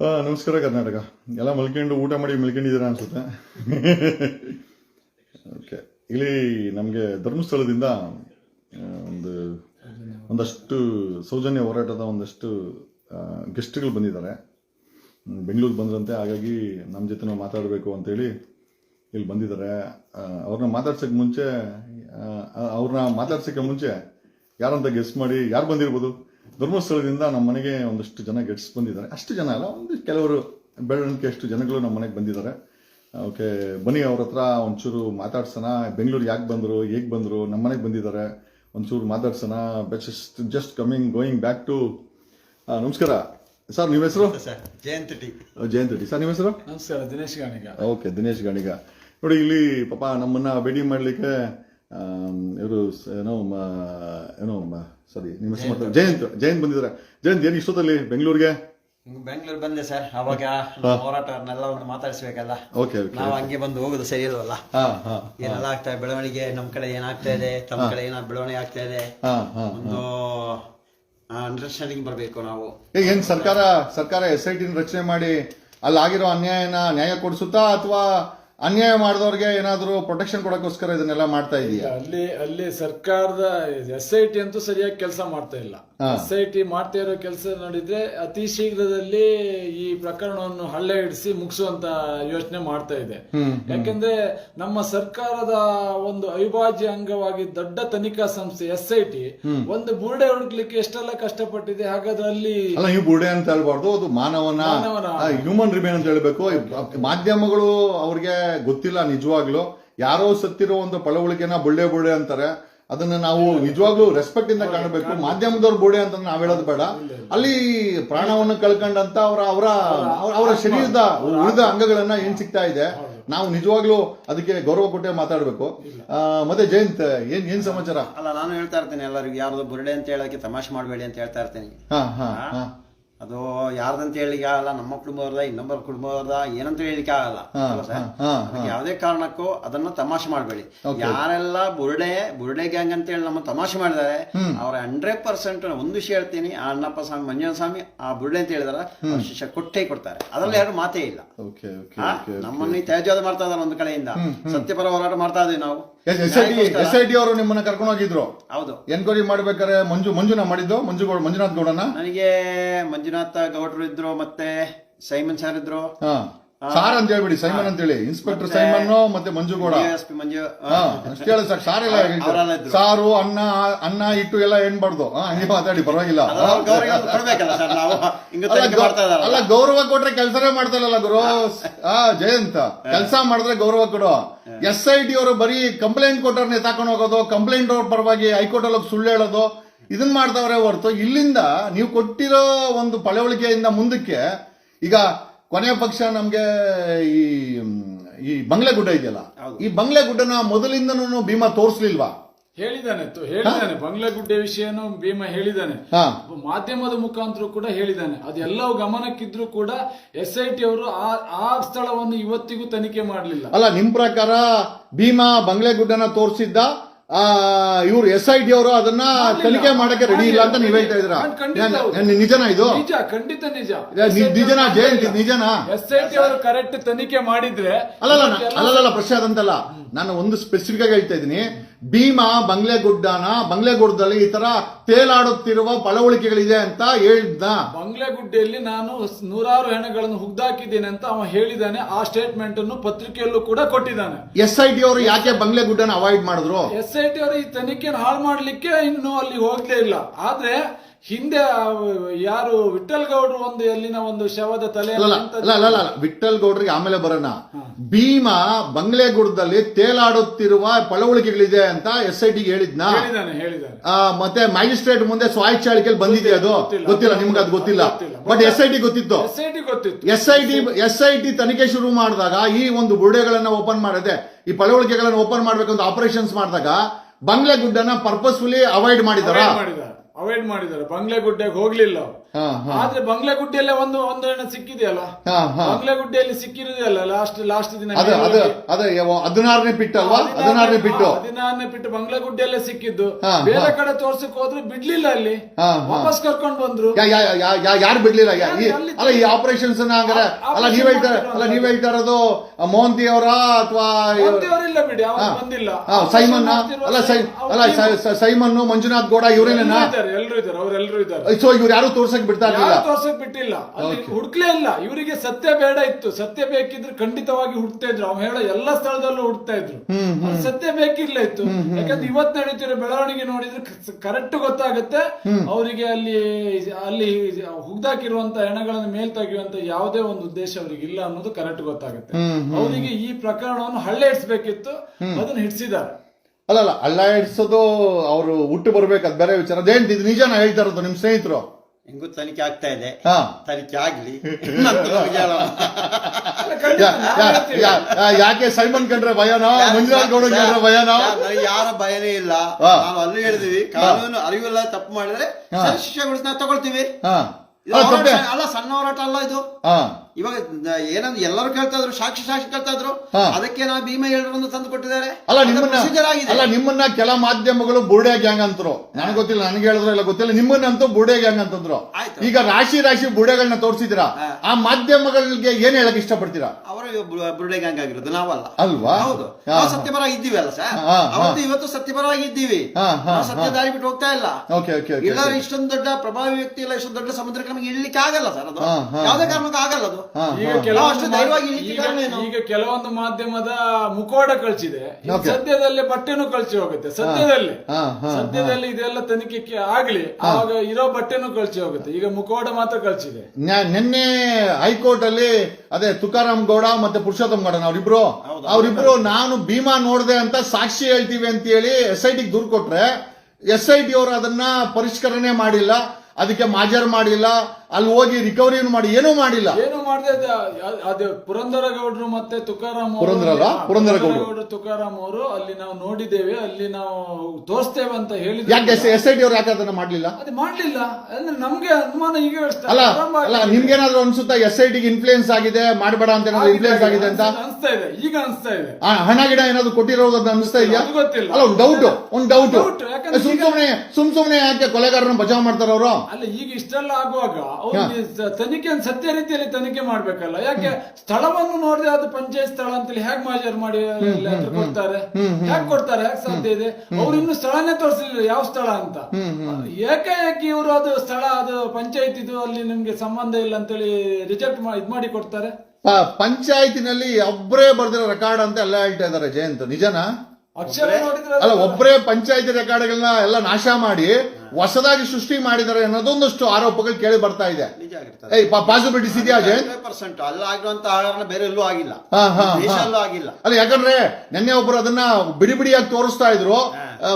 ನಮಸ್ಕಾರ ಕರ್ನಾಟಕ. ಎಲ್ಲ ಮಲ್ಕೊಂಡು ಊಟ ಮಾಡಿ ಮಲ್ಕೊಂಡಿದ್ದೀರಾ ಅನ್ಸುತ್ತೆ? ಓಕೆ. ಇಲ್ಲಿ ನಮಗೆ ಧರ್ಮಸ್ಥಳದಿಂದ ಒಂದು, ಒಂದಷ್ಟು ಸೌಜನ್ಯ ಹೋರಾಟದ ಒಂದಷ್ಟು ಗೆಸ್ಟ್ಗಳು ಬಂದಿದ್ದಾರೆ. ಬೆಂಗಳೂರು ಬಂದ್ರಂತೆ, ಹಾಗಾಗಿ ನಮ್ಮ ಜೊತೆ ನಾವು ಮಾತಾಡಬೇಕು ಅಂತೇಳಿ ಇಲ್ಲಿ ಬಂದಿದ್ದಾರೆ. ಅವ್ರನ್ನ ಮಾತಾಡ್ಸೋಕ್ಕೆ ಮುಂಚೆ ಅವ್ರನ್ನ ಮಾತಾಡ್ಸೋಕ್ಕೆ ಮುಂಚೆ ಯಾರಂತ ಗೆಸ್ಟ್ ಮಾಡಿ, ಯಾರು ಬಂದಿರ್ಬೋದು? ಧರ್ಮಸ್ಥಳದಿಂದ ನಮ್ಮ ಮನೆಗೆ ಒಂದಷ್ಟು ಜನ ಗೆಟ್ಸ್ ಬಂದಿದ್ದಾರೆ. ಅಷ್ಟು ಜನ ಅಲ್ಲ ಒಂದು ಕೆಲವರು ಬೆಳವಣಿಗೆ ಅಷ್ಟು ಜನಗಳು ನಮ್ಮ ಮನೆಗೆ ಬಂದಿದ್ದಾರೆ. ಓಕೆ ಬನ್ನಿ ಅವ್ರ ಹತ್ರ ಒಂಚೂರು ಮಾತಾಡ್ಸೋಣ. ಬೆಂಗಳೂರು ಯಾಕೆ ಬಂದರು ಹೇಗೆ ಬಂದರು ನಮ್ಮ ಮನೆಗೆ ಬಂದಿದ್ದಾರೆ. ಒಂಚೂರು ಮಾತಾಡ್ಸೋಣ. Best just coming going back to ನಮಸ್ಕಾರ. ಸರ್ ನಿಮ್ಮ ಹೆಸರು? Sir. Jayant T. Jayant T. Sir ನಿಮ್ಮ ಹೆಸರು? ನಮಸ್ಕಾರ ದಿನೇಶ್ ಗಾಣಿಗ. ಓಕೆ ದಿನೇಶ್ ಗಾಣಿಗ. ನೋಡಿ ಇಲ್ಲಿ ಪಾಪ ನಮ್ಮನ್ನ ಭೇಟಿ ಮಾಡಲಿಕ್ಕೆ ಇವರು ಏನೋ ಮ- ಏನೋ ಸಾರಿ ನಿಮ್ಮ ಹೆಸರು ಮಾತ್ರ- ಜಯಂತ್ ಜಯಂತ್ ಬಂದಿದ್ದಾರೆ. ಜಯಂತ್ ಏನು ಇಷ್ಟೊತ್ತಲ್ಲಿ ಬೆಂಗಳೂರಿಗೆ? ಬೆಂಗಳೂರು ಬಂದೆ ಸರ್ ಅವಾಗ ಹೋರಾಟವನ್ನೆಲ್ಲ ಒಂದು ಮಾತಾಡಿಸ್ಬೇಕಲ್ಲ. ಓಕೆ ನಾವು ಹಂಗೆ ಬಂದು ಹೋಗೋದು ಸರಿ ಇಲ್ವಲ್ಲ? ಏನೆಲ್ಲ ಆಗ್ತಾ ಇದೆ? ಬೆಳವಣಿಗೆ ನಮ್ ಕಡೆ ಏನಾಗ್ತಾ ಇದೆ? ತಮ್ಮ ಕಡೆ ಏನ ಬೆಳವಣಿಗೆ ಆಗ್ತಾ ಇದೆ? ಒಂದು ಅಂಡರ್ಸ್ಟ್ಯಾಂಡಿಂಗ್ ಬರಬೇಕು ನಾವು. ಈಗ ಏನ್ ಸರ್ಕಾರ ಸರ್ಕಾರ ಎಸ್ ಐ ಟಿನ ರಚನೆ ಮಾಡಿ ಅಲ್ಲಿ ಆಗಿರೋ ಅನ್ಯಾಯನ ನ್ಯಾಯ ಕೊಡಿಸುತ್ತಾ ಅಥವಾ ಅನ್ಯಾಯ ಮಾಡಿದವ್ರಿಗೆ ಏನಾದರೂ ಪ್ರೊಟೆಕ್ಷನ್ ಕೊಡೋಕ್ಕೋಸ್ಕರ ಇದನ್ನೆಲ್ಲ ಮಾಡ್ತಾ ಇದೆಯಾ? ಅಲ್ಲಿ ಅಲ್ಲಿ ಸರ್ಕಾರದ ಎಸ್ ಐ ಟಿ ಅಂತೂ ಸರಿಯಾಗಿ ಕೆಲಸ ಮಾಡ್ತಾ ಇಲ್ಲ. ಎಸ್ ಐ ಟಿ ಮಾಡ್ತಾ ಇರೋ ಕೆಲಸ ನೋಡಿದ್ರೆ ಅತಿ ಶೀಘ್ರದಲ್ಲಿ ಈ ಪ್ರಕರಣವನ್ನು ಹಳ್ಳೆ ಹಿಡಿಸಿ ಮುಗಿಸುವಂತ ಯೋಚನೆ ಮಾಡ್ತಾ ಇದೆ. ಯಾಕೆಂದ್ರೆ ನಮ್ಮ ಸರ್ಕಾರದ ಒಂದು ಅವಿಭಾಜ್ಯ ಅಂಗವಾಗಿ ದೊಡ್ಡ ತನಿಖಾ ಸಂಸ್ಥೆ ಎಸ್ ಐ ಟಿ ಒಂದು ಬುರುಡೆ ಹುಡುಕ್ಲಿಕ್ಕೆ ಎಷ್ಟೆಲ್ಲ ಕಷ್ಟಪಟ್ಟಿದೆ ಹಾಗಾದ್ರೆ ಅಲ್ಲಿ ನೀವು ಬುರ್ಡೆ ಅಂತ ಹೇಳ್ಬಾರ್ದು ಅದು ಮಾನವನ ಮಾನವನ. ಹ್ಯೂಮನ್ ರಿಮೇನ್ ಅಂತ ಹೇಳ್ಬೇಕು. ಮಾಧ್ಯಮಗಳು ಅವ್ರಿಗೆ ಗೊತ್ತಿಲ್ಲ ನಿಜವಾಗ್ಲು. ಯಾರೋ ಸತ್ತಿರೋ ಒಂದು ಪಳವಳಿಕೆನ ಬುಳ್ಳೆ ಬುಳ್ಳೆ ಅಂತಾರೆ. ಅದನ್ನ ನಾವು ನಿಜವಾಗ್ಲೂ ರೆಸ್ಪೆಕ್ಟ್ ಇಂದ ಕಾಣಬೇಕು. ಮಾಧ್ಯಮದವ್ರು ಬುಡೆ ಅಂತ ನಾವ್ ಹೇಳೋದು ಬೇಡ. ಅಲ್ಲಿ ಪ್ರಾಣವನ್ನು ಕಳ್ಕೊಂಡಂತ ಅವರ ಅವರ ಅವರ ಶರೀರದ ಉಳಿದ ಅಂಗಗಳನ್ನ ಏನ್ ಸಿಗ್ತಾ ಇದೆ ನಾವು ನಿಜವಾಗ್ಲೂ ಅದಕ್ಕೆ ಗೌರವ ಕೊಟ್ಟೆ ಮಾತಾಡ್ಬೇಕು. ಮತ್ತೆ ಜಯಂತ್ ಏನ್ ಏನ್ ಸಮಾಚಾರ? ಅಲ್ಲ ನಾನು ಹೇಳ್ತಾ ಇರ್ತೇನೆ ಎಲ್ಲರಿಗೂ ಯಾರ್ದು ಬುರುಡೆ ಅಂತ ಹೇಳಕ್ಕೆ ತಮಾಷೆ ಮಾಡಬೇಡಿ ಅಂತ ಹೇಳ್ತಾ ಇರ್ತೇನೆ. ಹಾ ಹಾ? ಹಾ. ಅದು ಯಾರ್ದಂತ ಹೇಳಿಕ್ಕೆ ಆಗಲ್ಲ ನಮ್ಮ ಕುಟುಂಬದ ಇನ್ನೊಬ್ಬರ ಕುಟುಂಬದ ಏನಂತ ಹೇಳಿಕ್ಕೆ ಆಗಲ್ಲ. ಯಾವುದೇ ಕಾರಣಕ್ಕೂ ಅದನ್ನ ತಮಾಷೆ ಮಾಡಬೇಡಿ. ಯಾರೆಲ್ಲ ಬುರುಡೆ ಬುರುಡೆ ಗ್ಯಾಂಗ್ ಅಂತ ಹೇಳಿ ನಮ್ಮ ತಮಾಷೆ ಮಾಡಿದ್ದಾರೆ ಅವ್ರ ಹಂಡ್ರೆಡ್ ಪರ್ಸೆಂಟ್ ಒಂದು ವಿಷಯ ಹೇಳ್ತೀನಿ ಆ ಅಣ್ಣಪ್ಪ ಸ್ವಾಮಿ ಮಂಜುನಾಥ ಸ್ವಾಮಿ ಆ ಬುರುಡೆ ಅಂತ ಹೇಳಿದಾರ ಶಿಷ್ಯ ಕೊಟ್ಟೇ ಕೊಡ್ತಾರೆ. ಅದ್ರಲ್ಲಿ ಯಾರು ಮಾತೇ ಇಲ್ಲ. ನಮ್ಮನ್ನ ತ್ಯಾಜ್ಯವಾದ ಮಾಡ್ತಾ ಇದಾರೆ ಒಂದು ಕಡೆಯಿಂದ. ಸತ್ಯಪರ ಹೋರಾಟ ಮಾಡ್ತಾ ಇದೀವಿ ನಾವು. S I T S I T ಅವರು ನಿಮ್ಮನ್ನ ಕರ್ಕೊಂಡು ಹೋಗಿದ್ರು. ಹೌದು. ಎನ್ಕ್ವೈರಿ ಮಾಡ್ಬೇಕಾದ್ರೆ ಮಂಜು ಮಂಜುನಾ ಮಾಡಿದ್ದು? ಮಂಜು ಗೌಡ ಮಂಜುನಾಥ್ ಗೌಡನ? ನನಗೆ ಮಂಜುನಾಥ ಗೌಡ್ರು ಇದ್ರು ಮತ್ತೆ ಸೈಮನ್ ಸರ್ ಇದ್ರು. ಹಾ. ಸಾರ್ ಅಂತ ಹೇಳ್ಬಿಡಿ ಸೈಮನ್ ಅಂತ ಹೇಳಿ ಇನ್ಸ್ಪೆಕ್ಟರ್ ಸೈಮನ್ ಮತ್ತೆ ಮಂಜುಗೌಡ ಅಷ್ಟೇ ಹೇಳಿ ಸರ್ ಸಾರ್ ಎಲ್ಲ. ಸಾರು ಅನ್ನ ಅನ್ನ ಇಟ್ಟು ಎಲ್ಲ ಏನ್ಬಾರ್ದು ಹಂಗೆ ಮಾತಾಡಿ ಪರವಾಗಿಲ್ಲ. ಅಲ್ಲ, ಗೌರವ ಕೊಟ್ರೆ ಕೆಲಸನೇ ಮಾಡ್ತಾರಲ್ಲ ಗುರು? ಆ ಜಯಂತ. ಕೆಲಸ ಮಾಡಿದ್ರೆ ಗೌರವ ಕೊಡು. ಎಸ್ ಐ ಟಿ ಅವರು ಬರೀ ಕಂಪ್ಲೇಂಟ್ ಕೊಟ್ಟವ್ರನ್ನ ಎತ್ತಾಕೊಂಡು ಹೋಗೋದು ಕಂಪ್ಲೇಂಟ್ ಅವ್ರ ಪರವಾಗಿ ಹೈಕೋರ್ಟ್ ಅಲ್ಲಿ ಸುಳ್ಳು ಹೇಳೋದು ಇದನ್ನ ಮಾಡ್ತಾವ್ರೆ ಹೊರತು. ಇಲ್ಲಿಂದ ನೀವು ಕೊಟ್ಟಿರೋ ಒಂದು ಪಳವಳಿಕೆಯಿಂದ ಮುಂದಕ್ಕೆ ಈಗ ಕೊನೆಯ ಪಕ್ಷ ನಮ್ಗೆ ಈ ಈ ಬಂಗ್ಲೆ ಗುಡ್ಡ ಇದೆಯಲ್ಲ ಈ ಬಂಗ್ಲೆ ಗುಡ್ಡನ ಮೊದಲಿಂದನೂ ಭೀಮಾ ತೋರಿಸ್ಲಿಲ್ವಾ? ಹೇಳಿದಾನೆ ಹೇಳಿದಾನೆ. ಬಂಗ್ಲೆ ಬಂಗ್ಲಾಗುಡ್ಡೆ ವಿಷಯನು ಭೀಮಾ ಹೇಳಿದಾನೆ. ಹಾ. ಮಾಧ್ಯಮದ ಮುಖಾಂತರ ಕೂಡ ಹೇಳಿದಾನೆ. ಅದೆಲ್ಲವೂ ಗಮನಕ್ಕಿದ್ರು ಕೂಡ ಎಸ್ ಐ ಟಿ ಅವರು ಆ ಆ ಸ್ಥಳವನ್ನು ಇವತ್ತಿಗೂ ತನಿಖೆ ಮಾಡಲಿಲ್ಲ. ಅಲ್ಲ ನಿಮ್ ಪ್ರಕಾರ ಭೀಮಾ ಬಂಗ್ಲೆ ಗುಡ್ಡನ ತೋರಿಸಿದ್ದ? ಇವ್ರು ಎಸ್ ಐ ಡಿ ಅವರು ಅದನ್ನ ತನಿಖೆ ಮಾಡಕ್ಕೆ ರೆಡಿ ಇಲ್ಲ ಅಂತ ನೀವ್ ಹೇಳ್ತಾ ಇದ್ರ ನಿಜನ. ಇದು? ನಿಜ ಖಂಡಿತ ನಿಜ. ನಿಜನ ನಿಜನಾ ನಿಜನ ನಿಜನಾ? ಎಸ್ ಐ ಟಿ ಅವರು ಕರೆಕ್ಟ್ ತನಿಖೆ ಮಾಡಿದ್ರೆ ಅಲ್ಲಲ್ಲ ನಾ- ಅಲ್ಲಲ್ಲ ಪ್ರಶ್ನೆ ಅದಂತಲ್ಲ ನಾನು ಒಂದು ಸ್ಪೆಸಿಫಿಕ್ ಆಗಿ ಹೇಳ್ತಾ ಇದ್ದೀನಿ. ಭೀಮಾ ಬಂಗ್ಲೆಗುಡ್ಡನ ಬಂಗ್ಲೆಗುಡ್ಡದಲ್ಲಿ ಈ ತರ ತೇಲಾಡುತ್ತಿರುವ ಪಳವಳಿಕೆಗಳಿದೆ ಅಂತ ಹೇಳಿದ್ದ ಬಂಗ್ಲೆಗುಡ್ಡೆಯಲ್ಲಿ ನಾನು ನೂರಾರು ಹೆಣಗಳನ್ನು ಹುಗ್ದಾಕಿದ್ದೇನೆ ಅಂತ ಅವ ಹೇಳಿದಾನೆ. ಆ ಸ್ಟೇಟ್ಮೆಂಟ್ ಅನ್ನು ಪತ್ರಿಕೆಯಲ್ಲೂ ಕೂಡ ಕೊಟ್ಟಿದ್ದಾನೆ. ಎಸ್ ಐ ಟಿ ಅವರು ಯಾಕೆ ಬಂಗ್ಲೆಗುಡ್ಡನ ಅವಾಯ್ಡ್ ಮಾಡಿದ್ರು? ಎಸ್ ಐ ಟಿ ಅವರು ಈ ತನಿಖೆಯನ್ನು ಹಾಳು ಮಾಡಲಿಕ್ಕೆ ಇನ್ನು ಅಲ್ಲಿ ಹೋಗ್ಲೇ ಇಲ್ಲ. ಆದ್ರೆ ಹಿಂದೆ ಯಾರು ವಿಠಲ್ ಗೌಡ್ರು ಒಂದು ಎಲ್ಲಿನ ಒಂದು ಶವದ ತಲೆ ವಿಠಲ್ ಗೌಡ್ರಿಗೆ ಆಮೇಲೆ ಬರೋಣ. ಭೀಮಾ ಬಂಗ್ಲೆಗುಡದಲ್ಲಿ ತೇಲಾಡುತ್ತಿರುವ ಪಳವಳಿಕೆಗಳಿದೆ ಅಂತ ಎಸ್ ಐ ಟಿ ಹೇಳಿದ್ನ? ಮತ್ತೆ ಮ್ಯಾಜಿಸ್ಟ್ರೇಟ್ ಮುಂದೆ ಸ್ವಾಯಿಚಾಳಿಕೆಯಲ್ಲಿ ಬಂದಿದೆ ಅದು? ಗೊತ್ತಿಲ್ಲ ನಿಮ್ಗೆ ಅದು ಗೊತ್ತಿಲ್ಲ. ಬಟ್ ಎಸ್ ಐ ಟಿ ಗೊತ್ತಿತ್ತು. ಎಸ್ ಐ ಟಿ ಗೊತ್ತಿತ್ತು. ಎಸ್ ಐ ಟಿ ತನಿಖೆ ಶುರು ಮಾಡಿದಾಗ ಈ ಒಂದು ಬುರುಡೆಗಳನ್ನ ಓಪನ್ ಮಾಡಿದೆ ಈ ಪಳವಳಿಕೆಗಳನ್ನ ಓಪನ್ ಮಾಡಬೇಕು ಅಂತ ಆಪರೇಷನ್ಸ್ ಮಾಡಿದಾಗ ಬಂಗ್ಲೆ ಗುಡ್ಡನ ಪರ್ಪಸ್ಫುಲಿ ಅವಾಯ್ಡ್ ಮಾಡಿದಾರ ಅವಾಯ್ಡ್ ಮಾಡಿದ್ದಾರೆ ಬಂಗ್ಲೆಗುಡ್ಡೆಗೆ ಹೋಗ್ಲಿಲ್ಲ ಅವ್ರು. ಹಾ ಹಾ ಆದ್ರೆ ಬಂಗ್ಲೆಗುಡ್ಡೆಯಲ್ಲೇ ಒಂದು ಒಂದು ಹೆಣ್ಣು ಸಿಕ್ಕಿದೆಯಲ್ಲ? ಬಂಗ್ಲೆಗುಡ್ಡೆಯಲ್ಲಿ ಸಿಕ್ಕಿರುದಲ್ಲ ಲಾಸ್ಟ್ ಲಾಸ್ಟ್ ದಿನ ಹದಿನಾರನೇ ಪಿಟ್ಟು ಅಲ್ವಾ? ಹದಿನಾರನೇ ಪಿಟ್ಟು. ಹದಿನಾರನೇ ಬಂಗ್ಲೆಗುಡ್ಡೆಯಲ್ಲೇ ಸಿಕ್ಕಿದ್ದು. ಬೇರೆ ಕಡೆ ತೋರ್ಸಕ್ ಹೋದ್ರೆ ಬಿಡ್ಲಿಲ್ಲ ಅಲ್ಲಿ. ವಾಪಸ್ ಕರ್ಕೊಂಡ್ ಬಂದ್ರು. ಯಾರು ಬಿಡ್ಲಿಲ್ಲ? ಅಲ್ಲಿ- ಈ ಆಪರೇಷನ್ಸ್ ಅಲ್ಲ ನೀವ್ ಹೇಳ್ತಾ ಅಲ್ಲ ನೀವ್ ಹೇಳ್ತಾ ಇರೋದು ಮೋಹಂತಿ ಅವರ ಅಥವಾ ಇಲ್ಲ ಬಿಡಿ ಬಂದಿಲ್ಲ. ಸೈಮನ್ ಅಲ್ಲ ಸೈ ಅಲ್ಲ ಸೈಮನ್ ಮಂಜುನಾಥ್ ಗೌಡ ಇವರೇನೇನಾ ಎಲ್ಲರೂ ಇದ್ದಾರೆ ಅವರೆಲ್ಲರೂ ಇದ್ದಾರೆ. ಸೊ ಇವ್ರು ಯಾರು ತೋರ್ಸಕ್ ಬಿಡ್ತಾ ಇರ್ಲಿಲ್ಲ. ಯಾರು ತೋರ್ಸಕ್ ಬಿಟ್ಟಿಲ್ಲ. ಅಲ್ಲಿ ಹುಡ್ಕ್ಲೇ ಇಲ್ಲ. ಇವರಿಗೆ ಸತ್ಯ ಬೇಡ ಇತ್ತು. ಸತ್ಯ ಬೇಕಿದ್ರೆ ಖಂಡಿತವಾಗಿ ಹುಡ್ತಾ ಇದ್ರು. ಅವ್ನು ಹೇಳೋ ಎಲ್ಲಾ ಸ್ಥಳದಲ್ಲೂ ಹುಡ್ತಾ ಇದ್ರು. ಸತ್ಯ ಬೇಕಿರ್ಲ ಇತ್ತು. ಯಾಕಂದ್ರೆ ಇವತ್ ನಡೀತಿರೋ ಬೆಳವಣಿಗೆ ನೋಡಿದ್ರೆ ಕರೆಕ್ಟ್ ಗೊತ್ತಾಗುತ್ತೆ. ಅವರಿಗೆ ಅಲ್ಲಿ ಅಲ್ಲಿ ಹುಗ್ದಾಕಿರುವಂತ ಹೆಣಗಳನ್ನು ಮೇಲ್ ತೆಗೆಯುವಂತ ಯಾವುದೇ ಒಂದು ಉದ್ದೇಶ ಅವರಿಗೆ ಇಲ್ಲ ಅನ್ನೋದು ಕರೆಕ್ಟ್ ಗೊತ್ತಾಗುತ್ತೆ. ಅವರಿಗೆ ಈ ಪ್ರಕರಣವನ್ನು ಹಳ್ಳೆ ಇಡ್ಸ್ಬೇಕಿತ್ತು ಅದನ್ನ ಹಿಡ್ಸಿದ್ದಾರೆ. ಅಲ್ಲ ಅಲ್ಲ ಅಲ್ಲ ಇಡ್ಸೋದು ಅವರು ಹುಟ್ಟು ಬರ್ಬೇಕು. ಅದ್ ಬೇರೆ ವಿಚಾರ. ಅದೇನ್ ಇದು ನಿಜ ನಾ ಹೇಳ್ತಾ ಇರೋದು ನಿಮ್ ಸ್ನೇಹಿತರು? ಹೆಂಗೂ ತನಿಖೆ ಆಗ್ತಾ ಇದೆ. ಹಾ. ತನಿಖೆ ಆಗ್ಲಿ. ನಂತರ ಹೇಳೋಣ. ಯಾ- ಯಾ- ಯಾ- ಯಾ- ಯಾಕೆ ಸೈಮನ್ ಕಂಡ್ರೆ ಭಯನಾ? ಮಂಜುನಾಥ್ ಗೌಡ ಕಂಡ್ರೆ ಭಯನಾ? ಸರ್, ನನಗೆ ಯಾರ ಭಯನೇ ಇಲ್ಲ. ಹಾ. ನಾವು ಅಲ್ಲಿ ಹೇಳಿದ್ವಿ ಕಾನೂನು ಅರಿವಿಲ್ಲ ತಪ್ಪು ಮಾಡಿದ್ರೆ ಸರಿ ಶಿಕ್ಷೆ ಕೊಡಿಸಿ ನಾವು ತಗೊಳ್ತೀವಿ. ಹಾ. ಇದು ಅಲ್ಲ ಹೋರಾಟ ತಪ್ಪೆ. ಅಲ್ಲ ಸಣ್ಣ ಹೋರಾಟ ಅಲ್ಲ ಇದು. ಹಾ. ಇವಾಗ ಏನಂದ್ರೆ ಎಲ್ಲರೂ ಕೇಳ್ತಾ ಇದ್ರು ಸಾಕ್ಷಿ ಸಾಕ್ಷಿ ಕೇಳ್ತಾ ಇದ್ರು ಅದಕ್ಕೆ ನಾವು ಭೀಮ ಏಳರನ್ನು ತಂದು ಕೊಟ್ಟಿದ್ದಾರೆ. ಅಲ್ಲ ನಿಮ್ಮನ್ನ ಅಲ್ಲ ನಿಮ್ಮನ್ನ ಕೆಲ ಮಾಧ್ಯಮಗಳು ಬುರ್ಡೆ ಗ್ಯಾಂಗ್ ಅಂತರು. ನನಗೆ ಗೊತ್ತಿಲ್ಲ ನನಗೆ ಹೇಳಿದ್ರು ಇಲ್ಲ ಗೊತ್ತಿಲ್ಲ. ನಿಮ್ಮನ್ನಂತೂ ಬುರ್ಡೆ ಗ್ಯಾಂಗ್ ಅಂತಂದ್ರು. ಈಗ ರಾಶಿ ರಾಶಿ ಬುರ್ಡೆಗಳನ್ನ ತೋರಿಸಿದಿರಾ ಆ ಮಾಧ್ಯಮಗಳಿಗೆ ಏನ್ ಹೇಳಕ್ ಇಷ್ಟಪಡ್ತೀರಾ? ಅವರು ಬುರ್ಡೆ ಗ್ಯಾಂಗ್ ಆಗಿರೋದು ನಾವಲ್ಲ. ಅಲ್ವಾ? ಹೌದು. ನಾವು. ಸತ್ಯಪರವಾಗಿ ಇದ್ದೀವಿ ಅಲ್ಲ ಸರ್. ಅವತ್ತು ಇವತ್ತು ಸತ್ಯಪರವಾಗಿ ಇದ್ದೀವಿ. ಸತ್ಯ ದಾರಿ ಬಿಟ್ಟು ಹೋಗ್ತಾ ಇಲ್ಲ. ಓಕೆ ಓಕೆ ಇಲ್ಲ ಇಷ್ಟೊಂದು ದೊಡ್ಡ ಪ್ರಭಾವಿ ವ್ಯಕ್ತಿ ಇಲ್ಲ ಇಷ್ಟೊಂದು ದೊಡ್ಡ ಸಮುದ್ರಕ್ಕೆ ನಮಗೆ ಇಳ್ಲಿಕ್ಕೆ ಆಗಲ್ಲ ಸರ್ ಅದು. ಯಾವುದೇ ಕಾರಣಕ್ಕೂ ಆಗಲ್ಲ ಅದು. ಈಗ ಹಾ. ಕೆಲವೊಂದು ಈಗ- ಈಗ ಕೆಲವೊಂದು ಮಾಧ್ಯಮದ ಮುಖವಾಡ ಕಳ್ಸಿದೆ. ಸದ್ಯದಲ್ಲಿ. ಸದ್ಯದಲ್ಲೇ ಬಟ್ಟೆನೂ ಕಳ್ಸಿ ಹೋಗುತ್ತೆ. ಸದ್ಯದಲ್ಲಿ. ಹಾ, ಹಾ, ಸದ್ಯದಲ್ಲಿ ಇದೆಲ್ಲ ತನಿಖೆ ಕೆ- ಆಗ್ಲಿ ಆವಾಗ ಇರೋ ಬಟ್ಟೆನೂ ಕಳ್ಸಿ ಹೋಗುತ್ತೆ. ಈಗ ಮುಖವಾಡ ಮಾತ್ರ ಕಳ್ಸಿದೆ. ನ್ಯಾ- ನಿನ್ನೆ ಹೈಕೋರ್ಟ್ ಅಲ್ಲಿ ಅದೇ ತುಕಾರಾಮ್ ಗೌಡ ಮತ್ತೆ ಪುರುಷೋತ್ತಮ್ ಗೌಡ ಅವರಿಬ್ರು. ಅವ್ರಿಬ್ರು ಅವರಿಬ್ರು ನಾನು ಭೀಮಾ ನೋಡ್ದೆ ಅಂತ ಸಾಕ್ಷಿ ಹೇಳ್ತೀವಿ ಅಂತ ಹೇಳಿ ಎಸ್ ಐ ಟಿಗೆ ದೂರು ಕೊಟ್ರೆ ಎಸ್ ಐ ಟಿ ಅವರು ಅದನ್ನ ಪರಿಷ್ಕರಣೆ ಮಾಡಿಲ್ಲ ಅದಕ್ಕೆ ಮಾಜರ್ ಮಾಡಿಲ್ಲ ಅಲ್ಲಿ ಹೋಗಿ ರಿಕವರಿ ಮಾಡಿ ಏನೂ ಮಾಡಿಲ್ಲ. ಏನು ಮಾಡಿದೆ ಅದೇ ಪುರಂದರ ಗೌಡ್ರು ಮತ್ತೆ ತುಕಾರಾಮ್ ಅವರು ಪುರಂದರ ಪುರಂದರ ಗೌಡ್ರು. ಗೌಡ್ರು ತುಕಾರಾಮ್ ಅವರು ಅಲ್ಲಿ ನಾವು ನೋಡಿದ್ದೇವೆ. ಅಲ್ಲಿ ನಾವು ತೋರಿಸ್ತೇವೆ ಅಂತ ಹೇಳಿದ್ರು. ಯಾಕೆ ಎಸ್ ಐ ಟಿ ಅವ್ರು ಯಾಕೆ ಅದನ್ನ ಮಾಡ್ಲಿಲ್ಲ? ಅದು ಮಾಡ್ಲಿಲ್ಲ. ಅಂದ್ರೆ ನಮ್ಗೆ ಅನುಮಾನ ಈಗ ಅಲ್ಲ ಪ್ರಾರಂಭ ಅಲ್ಲ ಆಗಿದೆ. ನಿಮ್ಗೇನಾದ್ರೂ ಅನ್ಸುತ್ತಾ ಎಸ್ ಐ ಟಿಗೆ ಇನ್ಫ್ಲೂಯೆನ್ಸ್ ಆಗಿದೆ ಮಾಡಬೇಡ ಅಂತ ಏನಾದ್ರು ಇನ್ಫ್ಲೂಯೆನ್ಸ್ ಆಗಿದೆ ಅಂತ? ಅನ್ಸ್ತಾ ಇದೆ. ಈಗ ಅನ್ಸ್ತಾ ಇದೆ. ಆ, ಹಣ ಗಿಡ ಏನಾದ್ರು ಕೊಟ್ಟಿರೋದು ಅಂತ ಅನಿಸ್ತಾ ಇದೆಯಾ? ಅದು ಗೊತ್ತಿಲ್ಲ. ಅಲ್ಲ ಒಂದು ಡೌಟ್ ಒಂದು ಡೌಟ್ Doubt, ಯಾಕಂದ್ರೆ ಸುಮ್ ಈಗ- ಸುಮ್ನೆ ಸುಮ್ ಸುಮ್ನೆ ಯಾಕೆ ಕೊಲೆಗಾರನ ಬಚಾವ್ ಮಾಡ್ತಾರ ಅವರು? ಅಲ್ಲ ಈಗ ಇಷ್ಟೆಲ್ಲ ಆಗುವಾಗ ತನಿಖೆ ಸತ್ಯ ರೀತಿಯಲ್ಲಿ ತನಿಖೆ ಮಾಡ್ಬೇಕಲ್ಲ. ಯಾಕೆ? ಸ್ಥಳವನ್ನು ನೋಡಿದ್ರೆ ಅದು ಪಂಚಾಯತ್ ಸ್ಥಳ ಅಂತೇಳಿ ಹೇಗ್ ಮಾಜರ್ ಮಾಡಿ ಕೊಡ್ತಾರೆ? ಹೇಗ್ ಕೊಡ್ತಾರೆ? ಹೇಗ್ ಸಾಧ್ಯ ಇದೆ? ಅವ್ರು ಇನ್ನು ಸ್ಥಳನೇ ತೋರಿಸಲಿಲ್ಲ ಯಾವ ಸ್ಥಳ ಅಂತ. ಏಕಾಏಕಿ ಇವರು ಅದು ಸ್ಥಳ ಅದು ಪಂಚಾಯತ್ ಇದು ಅಲ್ಲಿ ನಿಮ್ಗೆ ಸಂಬಂಧ ಇಲ್ಲ ಅಂತೇಳಿ ರಿಜೆಕ್ಟ್ ಇದ್ ಮಾಡಿ ಕೊಡ್ತಾರೆ? ಪಂಚಾಯತಿನಲ್ಲಿ ಒಬ್ಬರೇ ಬರ್ದಿರೋ ರೆಕಾರ್ಡ್ ಅಂತ ಎಲ್ಲ ಹೇಳ್ತಾ ಇದಾರೆ ಜಯಂತ್. ನಿಜನಾ? ಅಲ್ಲ ಒಬ್ಬರೇ ಪಂಚಾಯತಿ ರೆಕಾರ್ಡ್ಗಳನ್ನ ಎಲ್ಲ ನಾಶ ಮಾಡಿ ಹೊಸದಾಗಿ ಸೃಷ್ಟಿ ಮಾಡಿದರೆ ಅನ್ನೋದೊಂದಷ್ಟು ಆರೋಪಗಳು ಕೇಳಿ ಬರ್ತಾ ಇದೆ. ಪಾಸಿಬಿಲಿಟಿ ಏಯ್ ಪಾಸಿಬಿಲಿಟೀಸ್ ಇದೆಯಾ ಜಯಂತ್ ಪರ್ಸೆಂಟ್. ಅಲ್ಲ ಆಗಿರುವಂತ ಹಗರಣ ಬೇರೆ ಎಲ್ಲೂ ಆಗಿಲ್ಲ. ಆಗಿಲ್ಲ. ಅಲ್ಲ ಯಾಕಂದ್ರೆ ನಿನ್ನೆ ಒಬ್ರು ಅದನ್ನ ಬಿಡಿ ಬಿಡಿಯಾಗಿ ತೋರಿಸ್ತಾ ಇದ್ರು.